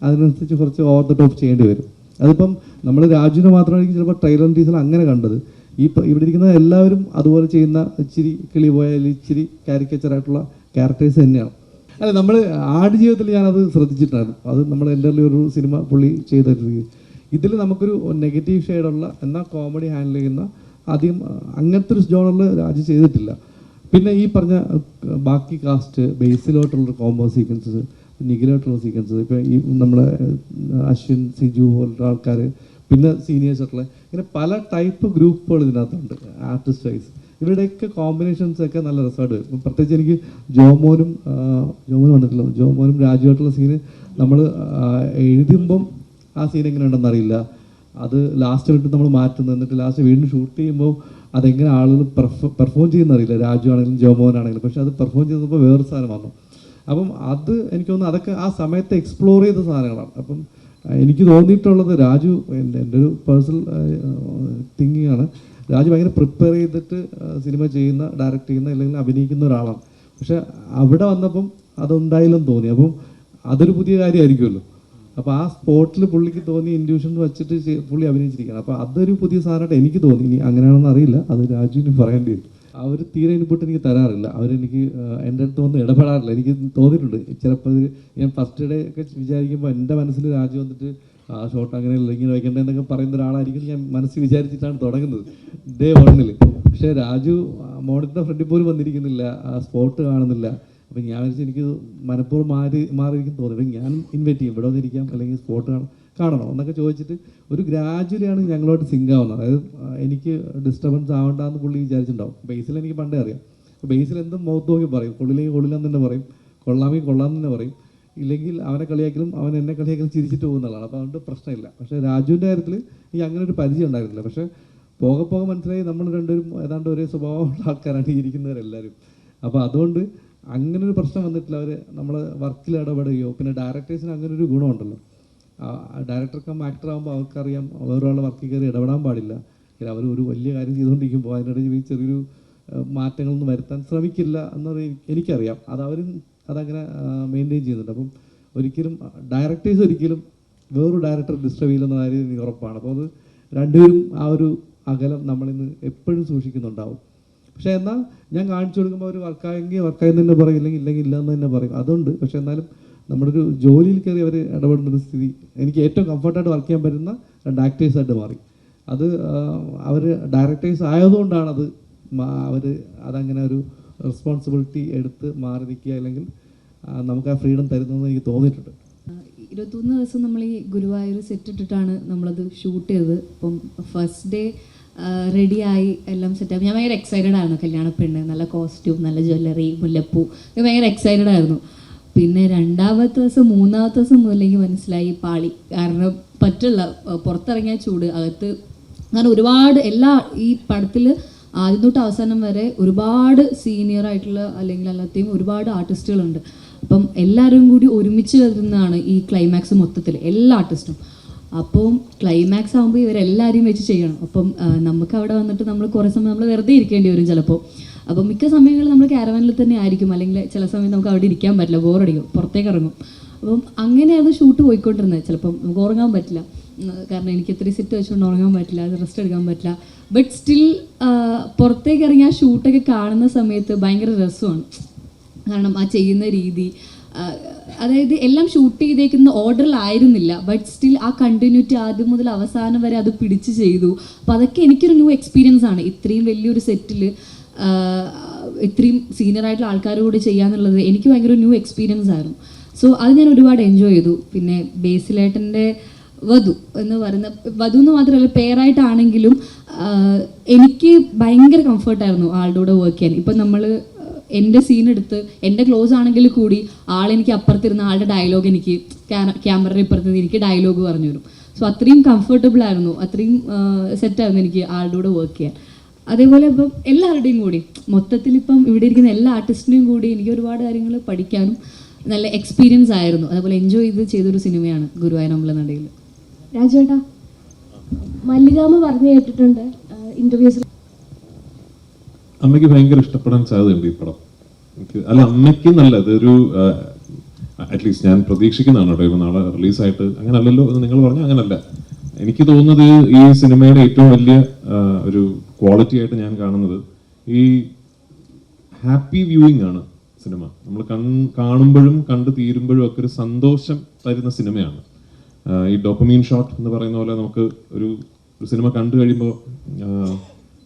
അതിനനുസരിച്ച് കുറച്ച് ഓവർ ദ ടോപ്പ് ചെയ്യേണ്ടി വരും. അതിപ്പം നമ്മൾ രാജുവിനെ മാത്രമായിരിക്കും ചിലപ്പോൾ ട്രെയിലർ ടീസർ അങ്ങനെ കണ്ടത്. ഈ ഇവിടെ ഇരിക്കുന്ന എല്ലാവരും അതുപോലെ ചെയ്യുന്ന ഇച്ചിരി കിളി പോയാൽ ഇച്ചിരി കാരിക്കേച്ചർ ആയിട്ടുള്ള ക്യാരക്ടേഴ്സ് തന്നെയാണ്. അല്ല നമ്മൾ ആട് ജീവിതത്തിൽ ഞാനത് ശ്രദ്ധിച്ചിട്ടുണ്ടായിരുന്നു. അത് നമ്മൾ എന്റെ ഒരു സിനിമ പുള്ളി ചെയ്തിട്ടുണ്ട് ഇതിൽ നമുക്കൊരു നെഗറ്റീവ് ഷെയ്ഡുള്ള എന്നാൽ കോമഡി ഹാൻഡിൽ ചെയ്യുന്ന ആദ്യം അങ്ങനത്തെ ഒരു ജോണറിൽ രാജു ചെയ്തിട്ടില്ല. പിന്നെ ഈ പറഞ്ഞ ബാക്കി കാസ്റ്റ് ബേസിലോട്ടുള്ള കോമ്പോ സീക്വൻസസ് നിഖിലോട്ടുള്ള സീക്വൻസസ് ഇപ്പം ഈ നമ്മളെ അശ്വിൻ സിജു പോലുള്ള ആൾക്കാർ പിന്നെ സീനിയേഴ്സ് ആയിട്ടുള്ള ഇങ്ങനെ പല ടൈപ്പ് ഗ്രൂപ്പുകൾ ഇതിനകത്തുണ്ട് ആർട്ടിസ്റ്റ് വൈസ് ഇവരുടെയൊക്കെ കോമ്പിനേഷൻസ് ഒക്കെ നല്ല രസമായിട്ട് വരും. പ്രത്യേകിച്ച് എനിക്ക് ജോമോനും ജോമോനും വന്നിട്ടില്ല ജോമോനും രാജുവായിട്ടുള്ള സീന് നമ്മൾ എഴുതുമ്പം ആ സീൻ എങ്ങനെ ഉണ്ടെന്ന് അറിയില്ല. അത് ലാസ്റ്റ് വിട്ട് നമ്മൾ മാറ്റുന്നു എന്നിട്ട് ലാസ്റ്റ് വീണ്ടും ഷൂട്ട് ചെയ്യുമ്പോൾ അതെങ്ങനെ ആളുകൾ പെർഫോം ചെയ്യുന്നറിയില്ല. രാജു ആണെങ്കിലും ജോമോൻ ആണെങ്കിലും പക്ഷെ അത് പെർഫോം ചെയ്തപ്പോൾ വേറൊരു സാധനം വന്നു. അപ്പം അത് എനിക്ക് തോന്നുന്നു അതൊക്കെ ആ സമയത്ത് എക്സ്പ്ലോർ ചെയ്ത സാധനങ്ങളാണ്. അപ്പം എനിക്ക് തോന്നിയിട്ടുള്ളത് രാജു എന്റെ എന്റെ ഒരു പേഴ്സണൽ തിങ്കിങ് ആണ്. രാജു ഭയങ്കര പ്രിപ്പയർ ചെയ്തിട്ട് സിനിമ ചെയ്യുന്ന ഡയറക്റ്റ് ചെയ്യുന്ന അല്ലെങ്കിൽ അഭിനയിക്കുന്ന ഒരാളാണ്. പക്ഷെ അവിടെ വന്നപ്പം അതുണ്ടായില്ലെന്ന് തോന്നി. അപ്പം അതൊരു പുതിയ കാര്യമായിരിക്കുമല്ലോ. അപ്പോൾ ആ സ്പോട്ടിൽ പുള്ളിക്ക് തോന്നി ഇൻഡ്യൂഷൻ വെച്ചിട്ട് പുള്ളി അഭിനയിച്ചിരിക്കുകയാണ്. അപ്പോൾ അതൊരു പുതിയ സാധനമായിട്ട് എനിക്ക് തോന്നി. ഇനി അങ്ങനെയാണെന്ന് അറിയില്ല. അത് രാജുവിന് പറയേണ്ടി വരും. അവർ തീരെ ഇൻപുട്ട് എനിക്ക് തരാറില്ല. അവരെനിക്ക് എന്റെ അടുത്ത് ഒന്നും ഇടപെടാറില്ല. എനിക്ക് തോന്നിയിട്ടുണ്ട്. ചിലപ്പോൾ ഞാൻ ഫസ്റ്റ് ഡേ ഒക്കെ വിചാരിക്കുമ്പോൾ എന്റെ മനസ്സിൽ രാജു വന്നിട്ട് ആ ഷോട്ട് അങ്ങനെ ഇങ്ങനെ വയ്ക്കേണ്ടതെന്നൊക്കെ പറയുന്ന ഒരാളായിരിക്കും ഞാൻ മനസ്സിൽ വിചാരിച്ചിട്ടാണ് തുടങ്ങുന്നത്. ഡേ വണ്ണിൽ പക്ഷേ രാജു മോണിറ്ററിന്റെ ഫ്രണ്ടിൽ പോലും വന്നിരിക്കുന്നില്ല. ആ സ്പോട്ട് കാണുന്നില്ല. അപ്പം ഞാൻ വെച്ചാൽ എനിക്ക് മനഃപൂർവം മാറി മാറിയിരിക്കും തോന്നി ഞാൻ ഇൻവൈറ്റ് ചെയ്യും. ഇവിടെ വന്നിരിക്കാം. അല്ലെങ്കിൽ സ്പോട്ട് കാണാം. കാണണോ എന്നൊക്കെ ചോദിച്ചിട്ട് ഒരു ഗ്രാജുവലിയാണ് ഞങ്ങളോട്ട് സിങ്ക് ആവുന്നത്. അതായത് എനിക്ക് ഡിസ്റ്റർബൻസ് ആവണ്ടെന്ന് പുള്ളി വിചാരിച്ചിട്ടുണ്ടാവും. ബേസിൽ എനിക്ക് പണ്ടേ അറിയാം. ബേസിൽ എന്തും മുഖത്ത് നോക്കി പറയും. കൊള്ളില്ലെങ്കിൽ കൊള്ളില്ലെന്ന് തന്നെ പറയും. കൊള്ളാമെങ്കിൽ കൊള്ളാമെന്ന് തന്നെ പറയും. ഇല്ലെങ്കിൽ അവനെ കളിയാക്കലും അവൻ എന്നെ കളിയാക്കലും ചിരിച്ചിട്ട് പോകുന്നതാണ് അപ്പോൾ അതുകൊണ്ട് പ്രശ്നമില്ല. പക്ഷേ രാജുവിന്റെ കാര്യത്തിൽ എനിക്ക് അങ്ങനെ ഒരു പരിചയം ഉണ്ടായിരുന്നില്ല. പക്ഷേ പോകെ പോകെ മനസ്സിലായി നമ്മൾ രണ്ടുപേരും ഏതാണ്ട് ഒരേ സ്വഭാവമുള്ള ആൾക്കാരാണ് ഇരിക്കുന്നവരെല്ലാവരും അപ്പോൾ അതുകൊണ്ട് അങ്ങനെ ഒരു പ്രശ്നം വന്നിട്ടില്ല. അവർ നമ്മൾ വർക്കിൽ ഇടപെടുകയോ പിന്നെ ഡയറക്ടേഴ്സിന് അങ്ങനെ ഒരു ഗുണമുണ്ടല്ലോ. ഡയറക്ടർ കം ആക്ടർ ആകുമ്പോൾ അവർക്കറിയാം വേറൊരാളുടെ വർക്കിൽ കയറി ഇടപെടാൻ പാടില്ല. അവർ ഒരു വലിയ കാര്യം ചെയ്തുകൊണ്ടിരിക്കുമ്പോൾ അതിനിടയിൽ ചെറിയൊരു മാറ്റങ്ങളൊന്നും വരുത്താൻ ശ്രമിക്കില്ല എന്നറിയ എനിക്ക് എനിക്കറിയാം. അത് അവരും അതങ്ങനെ മെയിന്റെയിൻ ചെയ്യുന്നുണ്ട്. അപ്പം ഒരിക്കലും ഡയറക്ടേഴ്സ് ഒരിക്കലും വേറൊരു ഡയറക്ടർ ഡിസ്റ്റർബ് ചെയ്യില്ലെന്ന കാര്യം എനിക്ക് ഉറപ്പാണ്. അപ്പോൾ അത് രണ്ടുപേരും ആ ഒരു അകലം നമ്മളിന്ന് എപ്പോഴും സൂക്ഷിക്കുന്നുണ്ടാവും. പക്ഷേ എന്നാൽ ഞാൻ കാണിച്ചു കൊടുക്കുമ്പോൾ അവർ വർക്കായെങ്കിൽ വർക്കായെന്ന് തന്നെ പറയും ഇല്ലെങ്കിൽ ഇല്ലെങ്കിൽ ഇല്ല തന്നെ പറയും. അതുണ്ട്. പക്ഷേ എന്നാലും നമ്മുടെ ഒരു ജോലിയിൽ കയറി അവർ ഇടപെടുന്ന ഒരു സ്ഥിതി എനിക്ക് ഏറ്റവും കംഫർട്ടായിട്ട് വർക്ക് ചെയ്യാൻ പറ്റുന്ന രണ്ട് ആക്ടേഴ്സായിട്ട് മാറി. അത് അവർ ഡയറക്ടേഴ്സ് ആയതുകൊണ്ടാണ് അത് അവർ അതങ്ങനെ ഒരു റെസ്പോൺസിബിലിറ്റി എടുത്ത് മാറി നിൽക്കുക അല്ലെങ്കിൽ നമുക്ക് ആ ഫ്രീഡം തരുന്നതെന്ന് എനിക്ക് തോന്നിയിട്ടുണ്ട്. ഇരുപത്തൊന്ന് ദിവസം നമ്മൾ ഈ ഗുരുവായൂർ സെറ്റ് ഇട്ടിട്ടാണ് നമ്മളത് ഷൂട്ട് ചെയ്തത്. അപ്പം ഫസ്റ്റ് ഡേ റെഡിയായി എല്ലാം സെറ്റായി ഞാൻ ഭയങ്കര എക്സൈറ്റഡ് ആയിരുന്നു കല്യാണ പെണ്ണ് നല്ല കോസ്റ്റ്യൂം നല്ല ജ്വല്ലറി മുല്ലപ്പൂ ഭയങ്കര എക്സൈറ്റഡ് ആയിരുന്നു. പിന്നെ രണ്ടാമത്തെ ദിവസം മൂന്നാമത്തെ ദിവസം മുതലേക്ക് മനസ്സിലായി പാളി. കാരണം പറ്റില്ല പുറത്തിറങ്ങിയ ചൂട്. അകത്ത് കാരണം ഒരുപാട് എല്ലാ ഈ പടത്തിൽ ആദ്യം തൊട്ട് അവസാനം വരെ ഒരുപാട് സീനിയർ ആയിട്ടുള്ള അല്ലെങ്കിൽ അല്ലാതെയും ഒരുപാട് ആർട്ടിസ്റ്റുകളുണ്ട് അപ്പം എല്ലാവരും കൂടി ഒരുമിച്ച് വരുന്നതാണ് ഈ ക്ലൈമാക്സ് മൊത്തത്തിൽ എല്ലാ ആർട്ടിസ്റ്റും അപ്പം ക്ലൈമാക്സ് ആകുമ്പോൾ ഇവരെല്ലാവരെയും വെച്ച് ചെയ്യണം. അപ്പം നമുക്ക് അവിടെ വന്നിട്ട് നമ്മൾ കുറേ സമയം നമ്മൾ വെറുതെ ഇരിക്കേണ്ടി വരും ചിലപ്പോൾ അപ്പം മിക്ക സമയങ്ങളിൽ നമ്മൾ കാരവാനിൽ തന്നെ ആയിരിക്കും. അല്ലെങ്കിൽ ചില സമയം നമുക്ക് അവിടെ ഇരിക്കാൻ പറ്റില്ല ബോറടിക്കും പുറത്തേക്ക് ഇറങ്ങും. അപ്പം അങ്ങനെയാണ് ഷൂട്ട് പോയിക്കൊണ്ടിരുന്നത്. ചിലപ്പം നമുക്ക് ഉറങ്ങാൻ പറ്റില്ല. കാരണം എനിക്ക് ഇത്രയും സിറ്റ് വെച്ചുകൊണ്ട് ഉറങ്ങാൻ പറ്റില്ല റെസ്റ്റ് എടുക്കാൻ പറ്റില്ല. ബട്ട് സ്റ്റിൽ പുറത്തേക്ക് ഇറങ്ങി ആ ഷൂട്ടൊക്കെ കാണുന്ന സമയത്ത് ഭയങ്കര രസമാണ്. കാരണം ആ ചെയ്യുന്ന രീതി അതായത് എല്ലാം ഷൂട്ട് ചെയ്തേക്കുന്ന ഓർഡറിലായിരുന്നില്ല ബട്ട് സ്റ്റിൽ ആ കണ്ടിന്യൂറ്റി ആദ്യം മുതൽ അവസാനം വരെ അത് പിടിച്ച് ചെയ്തു. അപ്പോൾ അതൊക്കെ എനിക്കൊരു ന്യൂ എക്സ്പീരിയൻസ് ആണ്. ഇത്രയും വലിയൊരു സെറ്റിൽ ഇത്രയും സീനിയർ ആയിട്ടുള്ള ആൾക്കാരോട് ചെയ്യാന്നുള്ളത് എനിക്ക് ഭയങ്കര ന്യൂ എക്സ്പീരിയൻസ് ആയിരുന്നു. സോ അത് ഞാൻ ഒരുപാട് എൻജോയ് ചെയ്തു. പിന്നെ ബേസിലേട്ടന്റെ വധു എന്ന് പറയുന്ന വധു എന്ന് മാത്രമല്ല പേരായിട്ടാണെങ്കിലും എനിക്ക് ഭയങ്കര കംഫർട്ടായിരുന്നു ആളുടെ കൂടെ വർക്ക് ചെയ്യാൻ. ഇപ്പം നമ്മൾ എന്റെ സീൻ എടുത്ത് എന്റെ ക്ലോസ് ആണെങ്കിൽ കൂടി ആളെനിക്ക് അപ്പുറത്തിരുന്ന ആളുടെ ഡയലോഗ് എനിക്ക് ക്യാമറയുടെ ഇപ്പുറത്ത് എനിക്ക് ഡയലോഗ് പറഞ്ഞു തരും. സോ അത്രയും കംഫർട്ടബിൾ ആയിരുന്നു. അത്രയും സെറ്റായിരുന്നു എനിക്ക് ആളുടെ കൂടെ വർക്ക് ചെയ്യാൻ. അതേപോലെ ഇപ്പം എല്ലാവരുടെയും കൂടി മൊത്തത്തിൽ ഇപ്പം ഇവിടെ ഇരിക്കുന്ന എല്ലാ ആർട്ടിസ്റ്റിനെയും കൂടി എനിക്ക് ഒരുപാട് കാര്യങ്ങൾ പഠിക്കാനും നല്ല എക്സ്പീരിയൻസ് ആയിരുന്നു. അതേപോലെ എൻജോയ് ചെയ്ത് ചെയ്തൊരു സിനിമയാണ് ഗുരുവായൂരമ്പല നടയിൽ രാജേട്ടാ മല്ലികാമ പറഞ്ഞു കേട്ടിട്ടുണ്ട് ഇന്റർവ്യൂസിൽ അമ്മയ്ക്ക് ഭയങ്കര ഇഷ്ടപ്പെടാൻ സാധ്യതയുണ്ട് ഈ പടം. എനിക്ക് അല്ല അമ്മയ്ക്ക് നല്ല ഇതൊരു അറ്റ്ലീസ്റ്റ് ഞാൻ പ്രതീക്ഷിക്കുന്നതാണ് കേട്ടോ ഇപ്പൊ നാളെ റിലീസായിട്ട്. അങ്ങനല്ലല്ലോ എന്ന് നിങ്ങൾ പറഞ്ഞു അങ്ങനല്ല. എനിക്ക് തോന്നുന്നത് ഈ സിനിമയുടെ ഏറ്റവും വലിയ ഒരു ക്വാളിറ്റി ആയിട്ട് ഞാൻ കാണുന്നത് ഈ ഹാപ്പി വ്യൂയിങ് ആണ് സിനിമ. നമ്മൾ കൺ കാണുമ്പോഴും കണ്ടു തീരുമ്പോഴും ഒക്കെ ഒരു സന്തോഷം തരുന്ന സിനിമയാണ്. ഈ ഡോപ്പമീൻ ഷോട്ട് എന്ന് പറയുന്ന പോലെ നമുക്ക് ഒരു ഒരു സിനിമ കണ്ടു കഴിയുമ്പോൾ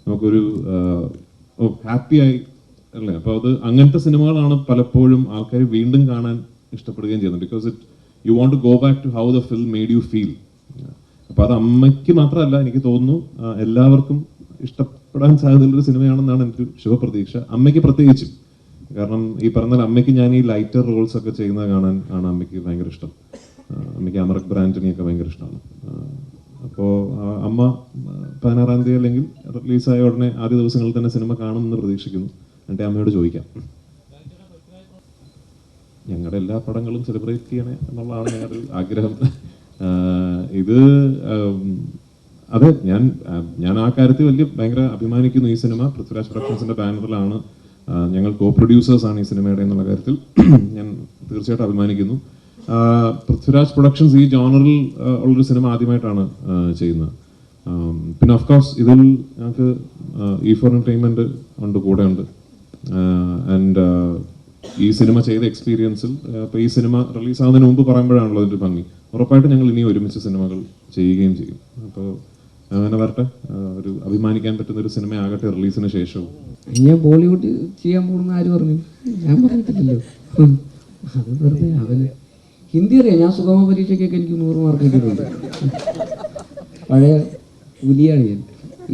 നമുക്കൊരു ഹാപ്പി ആയി അല്ലേ? അപ്പോൾ അത് അങ്ങനത്തെ സിനിമകളാണ് പലപ്പോഴും ആൾക്കാർ വീണ്ടും കാണാൻ ഇഷ്ടപ്പെടുകയും ചെയ്യുന്നത്. Because it you want to go back to how the film made you feel അപ്പോൾ അത് അമ്മയ്ക്ക് മാത്രമല്ല എനിക്ക് തോന്നുന്നു എല്ലാവർക്കും ഇഷ്ടപ്പെടാൻ സാധ്യതയുള്ള ഒരു സിനിമയാണെന്നാണ് എനിക്ക് ശുഭപ്രതീക്ഷ. അമ്മയ്ക്ക് പ്രത്യേകിച്ചും. കാരണം ഈ പറഞ്ഞാൽ അമ്മയ്ക്ക് ഞാൻ ഈ ലൈറ്റർ റോൾസ് ഒക്കെ ചെയ്യുന്നത് കാണാൻ ആണ് അമ്മയ്ക്ക് ഭയങ്കര ഇഷ്ടം. അമ്മയ്ക്ക് അമറക് ബ്രാൻഡിനെയൊക്കെ ഭയങ്കര ഇഷ്ടമാണ്. അപ്പോൾ അമ്മ പതിനാറാം തീയതി അല്ലെങ്കിൽ റിലീസായ ഉടനെ ആദ്യ ദിവസങ്ങളിൽ തന്നെ സിനിമ കാണുമെന്ന് പ്രതീക്ഷിക്കുന്നു. എന്നിട്ട് അമ്മയോട് ചോദിക്കാം. ഞങ്ങളുടെ എല്ലാ പടങ്ങളും സെലിബ്രേറ്റ് ചെയ്യണേ എന്നുള്ളതാണ് ഞങ്ങളുടെ ആഗ്രഹം. ഇത് അതെ ഞാൻ ഞാൻ ആ കാര്യത്തിൽ വലിയ ഭയങ്കര അഭിമാനിക്കുന്നു ഈ സിനിമ. പൃഥ്വിരാജ് പ്രൊഡക്ഷൻസിന്റെ ബാനറിലാണ് ഞങ്ങൾ കോ പ്രൊഡ്യൂസേഴ്സ് ആണ് ഈ സിനിമയുടെ എന്നുള്ള കാര്യത്തിൽ. ഞാൻ തീർച്ചയായിട്ടും അഭിമാനിക്കുന്നു. പൃഥ്വിരാജ് പ്രൊഡക്ഷൻസ് ഈ ജോണറിൽ ഉള്ളൊരു സിനിമ ആദ്യമായിട്ടാണ് ചെയ്യുന്നത്. പിന്നെ ഓഫ് കോഴ്സ് ഇതിൽ ഞങ്ങൾക്ക് ഈ ഫോർ എന്റർടൈൻമെന്റ് ഉണ്ട് കൂടെ ഉണ്ട് ആൻഡ് ഈ സിനിമ ചെയ്ത എക്സ്പീരിയൻസിൽ അപ്പോൾ ഈ സിനിമ റിലീസ് ആവുന്നതിന് മുമ്പ് പറയുമ്പോഴാണല്ലോ അതിന്റെ ഭംഗി. ഉറപ്പായിട്ട് ഞങ്ങൾ ഇനി ഒരുമിച്ച് സിനിമകൾ ചെയ്യുകയും ചെയ്യും. അപ്പോൾ അങ്ങനെ വരട്ടെ. ഒരു അഭിമാനിക്കാൻ പറ്റുന്ന ഒരു സിനിമ ആകട്ടെ റിലീസിന് ശേഷവും. ഞാൻ ബോളിവുഡ് ചെയ്യാൻ പോകുന്ന ആര് പറഞ്ഞു? ഞാൻ പറഞ്ഞിട്ടില്ലല്ലോ. അത് വെറുതെ അവന് ഹിന്ദി അറിയാം. ഞാൻ സുഗമ പരീക്ഷയ്ക്കൊക്കെ എനിക്ക് നൂറ് മാർക്ക് കിട്ടിയിട്ടുണ്ട് പഴയ പുലിയാണ് ഞാൻ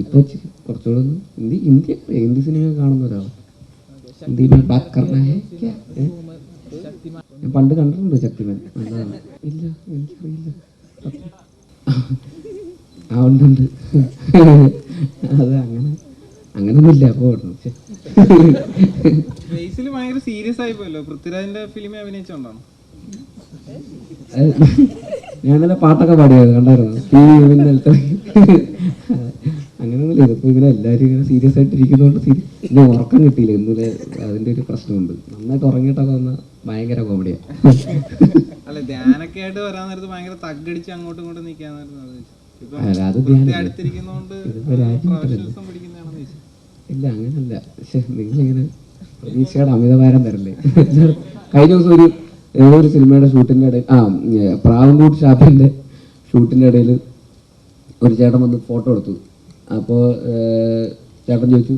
ഇപ്പോൾ കുറച്ചുകൂടെ ഹിന്ദി ഹിന്ദി ഹിന്ദി സിനിമ കാണുന്ന ഒരാൾ ഹിന്ദി में बात करना है क्या ഏ? ഞാൻ പണ്ട് കണ്ടിട്ടുണ്ട് ശക്തിമാൻ നല്ലതാണ് ഇല്ല എനിക്കറിയില്ല ആ ഉണ്ട് ഉണ്ട് അത് അങ്ങനെ അങ്ങനൊന്നുമില്ല അപ്പോൾ ബേസിൽ ഭയങ്കര സീരിയസ് ആയി പോയല്ലോ പൃഥ്വിരാജിന്റെ ഫിലിമിൽ അഭിനയിച്ചോണ്ടാണ് ഞാനല്ല പാട്ടൊക്കെ പാടിയത് കണ്ടായിരുന്നു ടി വി അങ്ങനെയൊന്നുമില്ല ഇങ്ങനെ എല്ലാവരും ഇങ്ങനെ സീരിയസ് ആയിട്ട് ഇരിക്കുന്നതുകൊണ്ട് ഇന്ന് ഉറക്കം കിട്ടിയില്ല. ഇന്നലെ അതിന്റെ ഒരു പ്രശ്നമുണ്ട്. നന്നായിട്ട് ഉറങ്ങിയിട്ടൊക്കെ വന്ന ഭയങ്കര കോമഡിയാ അല്ല ധ്യാനൊക്കെ ആയിട്ട് വരാൻ നേരത്ത് ഭയങ്കര തഗ്ഗടിച്ച് അങ്ങോട്ടും ഇങ്ങോട്ടും ചോദിച്ചു? ഇല്ല അങ്ങനല്ല. പക്ഷെ നിങ്ങളിങ്ങനെ പ്രതീക്ഷയുടെ അമിതഭാരം തരല്ലേ? കഴിഞ്ഞ ദിവസം ഒരു ഏതോ ഒരു സിനിമയുടെ ഷൂട്ടിന്റെ ഇടയിൽ ആ പ്രാവൻകൂട്ട് ഷാപ്പിന്റെ ഷൂട്ടിന്റെ ഇടയിൽ ഒരു ചേട്ടൻ വന്ന് ഫോട്ടോ എടുത്തു. അപ്പോൾ ചേട്ടൻ ചോദിച്ചു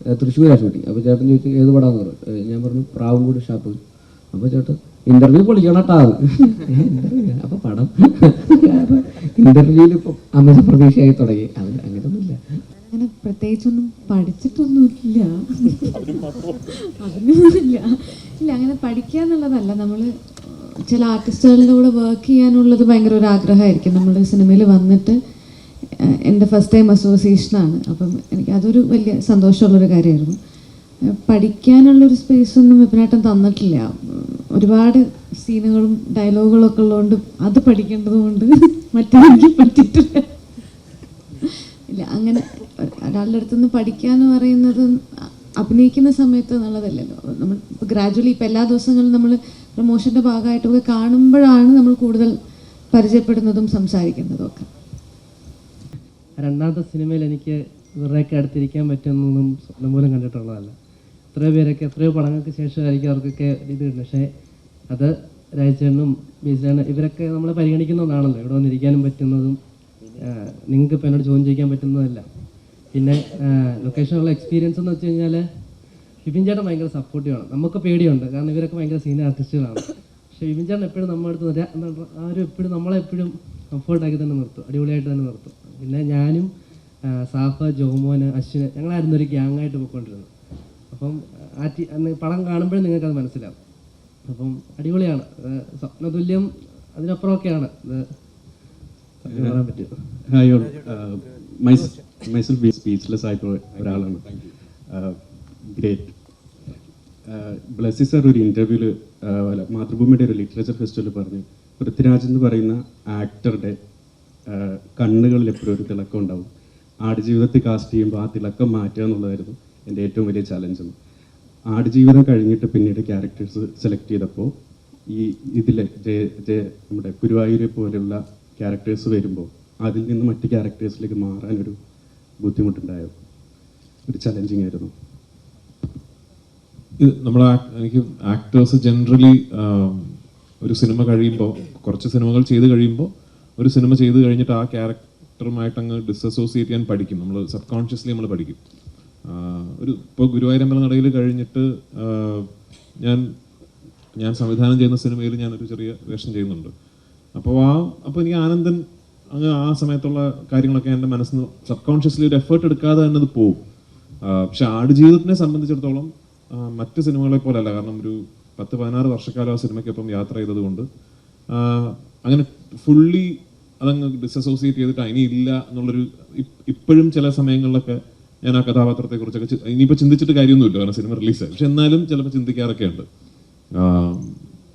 തൃശ്ശൂരാണ് തൃശ്ശൂരാ ഷൂട്ടിങ് അപ്പോൾ ചേട്ടൻ ചോദിച്ചു ഏത് പടാന്ന് പറഞ്ഞു? ഞാൻ പറഞ്ഞു പ്രാവുംകൂട് ഷാപ്പ്. അപ്പോൾ ചേട്ടൻ ഇന്റർവ്യൂ പൊളിക്കണട്ടാ അപ്പോൾ പടം. ഇന്റർവ്യൂവിൽ ഇപ്പോൾ അമിത പ്രതീക്ഷയായി തുടങ്ങി. അത് അങ്ങനെയൊന്നുമില്ല അങ്ങനെ പ്രത്യേകിച്ചൊന്നും പഠിച്ചിട്ടൊന്നുമില്ല. അതിനൊന്നുമില്ല. ഇല്ല അങ്ങനെ പഠിക്കുക എന്നുള്ളതല്ല നമ്മൾ ചില ആർട്ടിസ്റ്റുകളുടെ കൂടെ വർക്ക് ചെയ്യാനുള്ളത് ഭയങ്കര ഒരു ആഗ്രഹമായിരിക്കും. നമ്മൾ സിനിമയിൽ വന്നിട്ട് എന്റെ ഫസ്റ്റ് ടൈം അസോസിയേഷനാണ് അപ്പം എനിക്ക് അതൊരു വലിയ സന്തോഷമുള്ളൊരു കാര്യമായിരുന്നു. പഠിക്കാനുള്ളൊരു സ്പേസ് ഒന്നും വിപിനേട്ടൻ തന്നിട്ടില്ല. ഒരുപാട് സീനുകളും ഡയലോഗുകളും ഒക്കെ ഉള്ളതുകൊണ്ട് അത് പഠിക്കേണ്ടത് കൊണ്ട് മറ്റേ എനിക്ക് പറ്റിയിട്ടില്ല. ഇല്ല അങ്ങനെ ഒരാളുടെ അടുത്തുനിന്ന് പഠിക്കുക എന്ന് പറയുന്നത് അഭിനയിക്കുന്ന സമയത്ത് എന്നുള്ളതല്ലല്ലോ നമ്മൾ ഇപ്പോൾ ഗ്രാജുവലി ഇപ്പോൾ എല്ലാ ദിവസങ്ങളും നമ്മൾ പ്രൊമോഷന്റെ ഭാഗമായിട്ടൊക്കെ കാണുമ്പോഴാണ് നമ്മൾ കൂടുതൽ പരിചയപ്പെടുന്നതും സംസാരിക്കുന്നതും ഒക്കെ. രണ്ടാമത്തെ സിനിമയിൽ എനിക്ക് ഇവരുടെയൊക്കെ അടുത്തിരിക്കാൻ പറ്റുമെന്നൊന്നും സ്വപ്നം പോലും കണ്ടിട്ടുള്ളതല്ല. എത്രയോ പേരൊക്കെ എത്രയോ പടങ്ങൾക്ക് ശേഷമായിരിക്കും അവർക്കൊക്കെ ഇത് കിട്ടുന്നത്. പക്ഷേ അത് രാജേണ്ണും ബീജാണ് ഇവരൊക്കെ നമ്മൾ പരിഗണിക്കുന്നതാണല്ലോ ഇവിടെ വന്നിരിക്കാനും പറ്റുന്നതും നിങ്ങൾക്ക് ഇപ്പോൾ എന്നോട് ചോദ്യം ചോദിക്കാൻ പറ്റുന്നതല്ല. പിന്നെ ലൊക്കേഷനുള്ള എക്സ്പീരിയൻസ് എന്ന് വെച്ച് കഴിഞ്ഞാൽ വിപിൻ ചേട്ടൻ ഭയങ്കര സപ്പോർട്ടീവാണ് നമുക്ക് പേടിയുണ്ട്. കാരണം ഇവരൊക്കെ ഭയങ്കര സീനിയർ ആർട്ടിസ്റ്റുകളാണ് പക്ഷേ വിപിൻ ചേട്ടൻ എപ്പോഴും നമ്മുടെ അടുത്ത് നിര- എപ്പോഴും ആരും എപ്പോഴും കംഫർട്ടാക്കി തന്നെ നിർത്തും. അടിപൊളിയായിട്ട് തന്നെ നിർത്തും. പിന്നെ ഞാനും സാഫ ജോമോന് അശ്വിന് ഞങ്ങളായിരുന്നു ഒരു ഗ്യാങ് ആയിട്ട് പോയിക്കൊണ്ടിരുന്നത്. അപ്പം ആ ടി അന്ന് പടം കാണുമ്പോഴും നിങ്ങൾക്കത് മനസ്സിലാവും. അപ്പം അടിപൊളിയാണ്. സ്വപ്നതുല്യം അതിനപ്പുറമൊക്കെയാണ്. പറയാൻ പറ്റും hi all myself B speechless ആയിട്ടുള്ള ഒരാളാണ്. ഗ്രേറ്റ്. ബ്ലസ്സി സാർ ഒരു ഇന്റർവ്യൂവിൽ മാതൃഭൂമിയുടെ ഒരു ലിറ്ററേച്ചർ ഫെസ്റ്റിവൽ പറഞ്ഞു. പൃഥ്വിരാജ് എന്ന് പറയുന്ന ആക്ടറുടെ കണ്ണുകളിൽ എപ്പോഴും ഒരു തിളക്കം ഉണ്ടാവും. ആടുജീവിതത്തിൽ കാസ്റ്റ് ചെയ്യുമ്പോൾ ആ തിളക്കം മാറ്റുക എന്നുള്ളതായിരുന്നു എന്റെ ഏറ്റവും വലിയ ചലഞ്ച് ആടുജീവിതം കഴിഞ്ഞിട്ട് പിന്നീട് ക്യാരക്ടേഴ്സ് സെലക്ട് ചെയ്തപ്പോൾ ഈ ഇതിലെ ജയ ജയ നമ്മുടെ ഗുരുവായൂരെ പോലെയുള്ള ക്യാരക്ടേഴ്സ് വരുമ്പോൾ അതിൽ നിന്ന് മറ്റ് ക്യാരക്ടേഴ്സിലേക്ക് മാറാനൊരു ബുദ്ധിമുട്ടുണ്ടായോ? ഒരു ചലഞ്ചിങ് ആയിരുന്നു. ഇത് നമ്മൾ എനിക്ക് ആക്ടേഴ്സ് ജനറലി ഒരു സിനിമ കഴിയുമ്പോൾ കുറച്ച് സിനിമകൾ ചെയ്ത് കഴിയുമ്പോൾ ഒരു സിനിമ ചെയ്ത് കഴിഞ്ഞിട്ട് ആ ക്യാരക്ടറുമായിട്ട് അങ്ങ് ഡിസസോസിയേറ്റ് ചെയ്യാൻ പഠിക്കും. നമ്മൾ സബ് കോൺഷ്യസ്ലി നമ്മൾ പഠിക്കും ഒരു ഇപ്പോൾ ഗുരുവായൂരമ്പല നടയിൽ കഴിഞ്ഞിട്ട് ഞാൻ ഞാൻ സംവിധാനം ചെയ്യുന്ന സിനിമയിൽ ഞാനൊരു ചെറിയ വേഷം ചെയ്യുന്നുണ്ട്. അപ്പോൾ ആ അപ്പോൾ എനിക്ക് ആനന്ദൻ അങ്ങ് ആ സമയത്തുള്ള കാര്യങ്ങളൊക്കെ എന്റെ മനസ്സിൽ സബ് കോൺഷ്യസ്ലി ഒരു എഫേർട്ട് എടുക്കാതെ തന്നെ അത് പോകും പക്ഷേ ആടുജീവിതത്തിനെ സംബന്ധിച്ചിടത്തോളം മറ്റ് സിനിമകളെ പോലെയല്ല കാരണം ഒരു പത്ത് പതിനാറ് വർഷക്കാലം ആ സിനിമയ്ക്കൊപ്പം യാത്ര ചെയ്തതുകൊണ്ട് അങ്ങനെ ഫുള്ളി അതങ്ങ് ഡിസസോസിയേറ്റ് ചെയ്തിട്ട് ഇനി ഇല്ല എന്നുള്ളൊരു ഇപ്- ഇപ്പോഴും ചില സമയങ്ങളിലൊക്കെ ഞാൻ ആ കഥാപാത്രത്തെ കുറിച്ചൊക്കെ ഇനിയിപ്പോൾ ചിന്തിച്ചിട്ട് കാര്യമൊന്നുമില്ല കാരണം സിനിമ റിലീസായി. പക്ഷെ എന്നാലും ചിലപ്പോൾ ചിന്തിക്കാറൊക്കെ ഉണ്ട്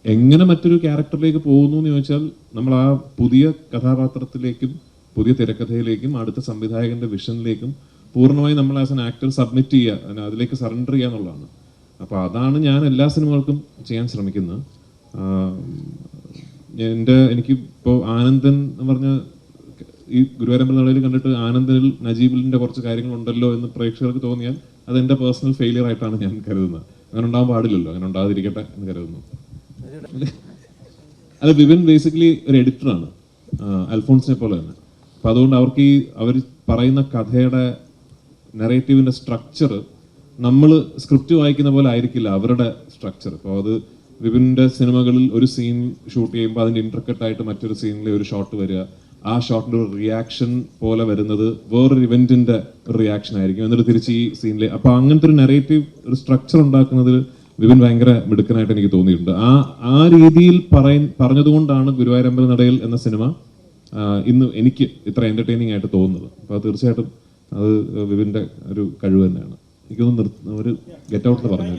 എങ്ങനെ മറ്റൊരു ക്യാരക്ടറിലേക്ക് പോകുന്നു എന്ന് ചോദിച്ചാൽ നമ്മൾ ആ പുതിയ കഥാപാത്രത്തിലേക്കും പുതിയ തിരക്കഥയിലേക്കും അടുത്ത സംവിധായകന്റെ വിഷനിലേക്കും പൂർണമായി നമ്മൾ ആസ് എൻ ആക്ടർ സബ്മിറ്റ് ചെയ്യുക അതിലേക്ക് സറണ്ടർ ചെയ്യുക എന്നുള്ളതാണ്. അപ്പോൾ അതാണ് ഞാൻ എല്ലാ സിനിമകൾക്കും ചെയ്യാൻ ശ്രമിക്കുന്നത്. എന്റെ എനിക്ക് ഇപ്പോൾ ആനന്ദൻ എന്ന് പറഞ്ഞ ഈ ഗുരുവായൂരമ്പല നടയിൽ കണ്ടിട്ട് ആനന്ദനിൽ നജീബിലിന്റെ കുറച്ച് കാര്യങ്ങളുണ്ടല്ലോ എന്ന് പ്രേക്ഷകർക്ക് തോന്നിയാൽ അത് എന്റെ പേഴ്സണൽ ഫെയിലിയർ ആയിട്ടാണ് ഞാൻ കരുതുന്നത്. അങ്ങനെ ഉണ്ടാകാൻ പാടില്ലല്ലോ അങ്ങനെ ഉണ്ടാകാതിരിക്കട്ടെ എന്ന് കരുതുന്നു. അല്ല വിപിൻ ബേസിക്കലി ഒരു എഡിറ്ററാണ് അൽഫോൺസിനെ പോലെ തന്നെ. അപ്പോൾ അതുകൊണ്ട് അവർക്ക് ഈ അവർ പറയുന്ന കഥയുടെ നെറേറ്റീവിന്റെ സ്ട്രക്ചർ നമ്മൾ സ്ക്രിപ്റ്റ് വായിക്കുന്ന പോലെ ആയിരിക്കില്ല അവരുടെ സ്ട്രക്ചർ അപ്പോൾ അത് വിപിന്റെ സിനിമകളിൽ ഒരു സീൻ ഷൂട്ട് ചെയ്യുമ്പോൾ ഇന്റർകട്ട് ആയിട്ട് മറ്റൊരു സീനിലെ ഒരു ഷോട്ട് വരിക. ആ ഷോട്ടിന്റെ ഒരു റിയാക്ഷൻ പോലെ വരുന്നത് വേറൊരു ഇവന്റിന്റെ ഒരു റിയാക്ഷൻ ആയിരിക്കും. എന്നിട്ട് തിരിച്ച് ഈ സീനിലെ അപ്പോൾ അങ്ങനത്തെ ഒരു നെറേറ്റീവ് ഒരു സ്ട്രക്ചർ ഉണ്ടാക്കുന്നതിൽ വിപിൻ ഭയങ്കര മിടുക്കനായിട്ട് എനിക്ക് തോന്നിയിട്ടുണ്ട്. ആ ആ രീതിയിൽ പറയ പറഞ്ഞതുകൊണ്ടാണ് ഗുരുവായൂരമ്പല നടയിൽ എന്ന സിനിമ ഇന്ന് എനിക്ക് ഇത്ര എന്റർടൈനിങ് ആയിട്ട് തോന്നുന്നത്. അപ്പോൾ തീർച്ചയായിട്ടും അത് വിപിന്റെ ഒരു കഴിവ് തന്നെയാണ്. എനിക്കൊന്ന് ഒരു ഗെറ്റ് ഔട്ട് പറഞ്ഞു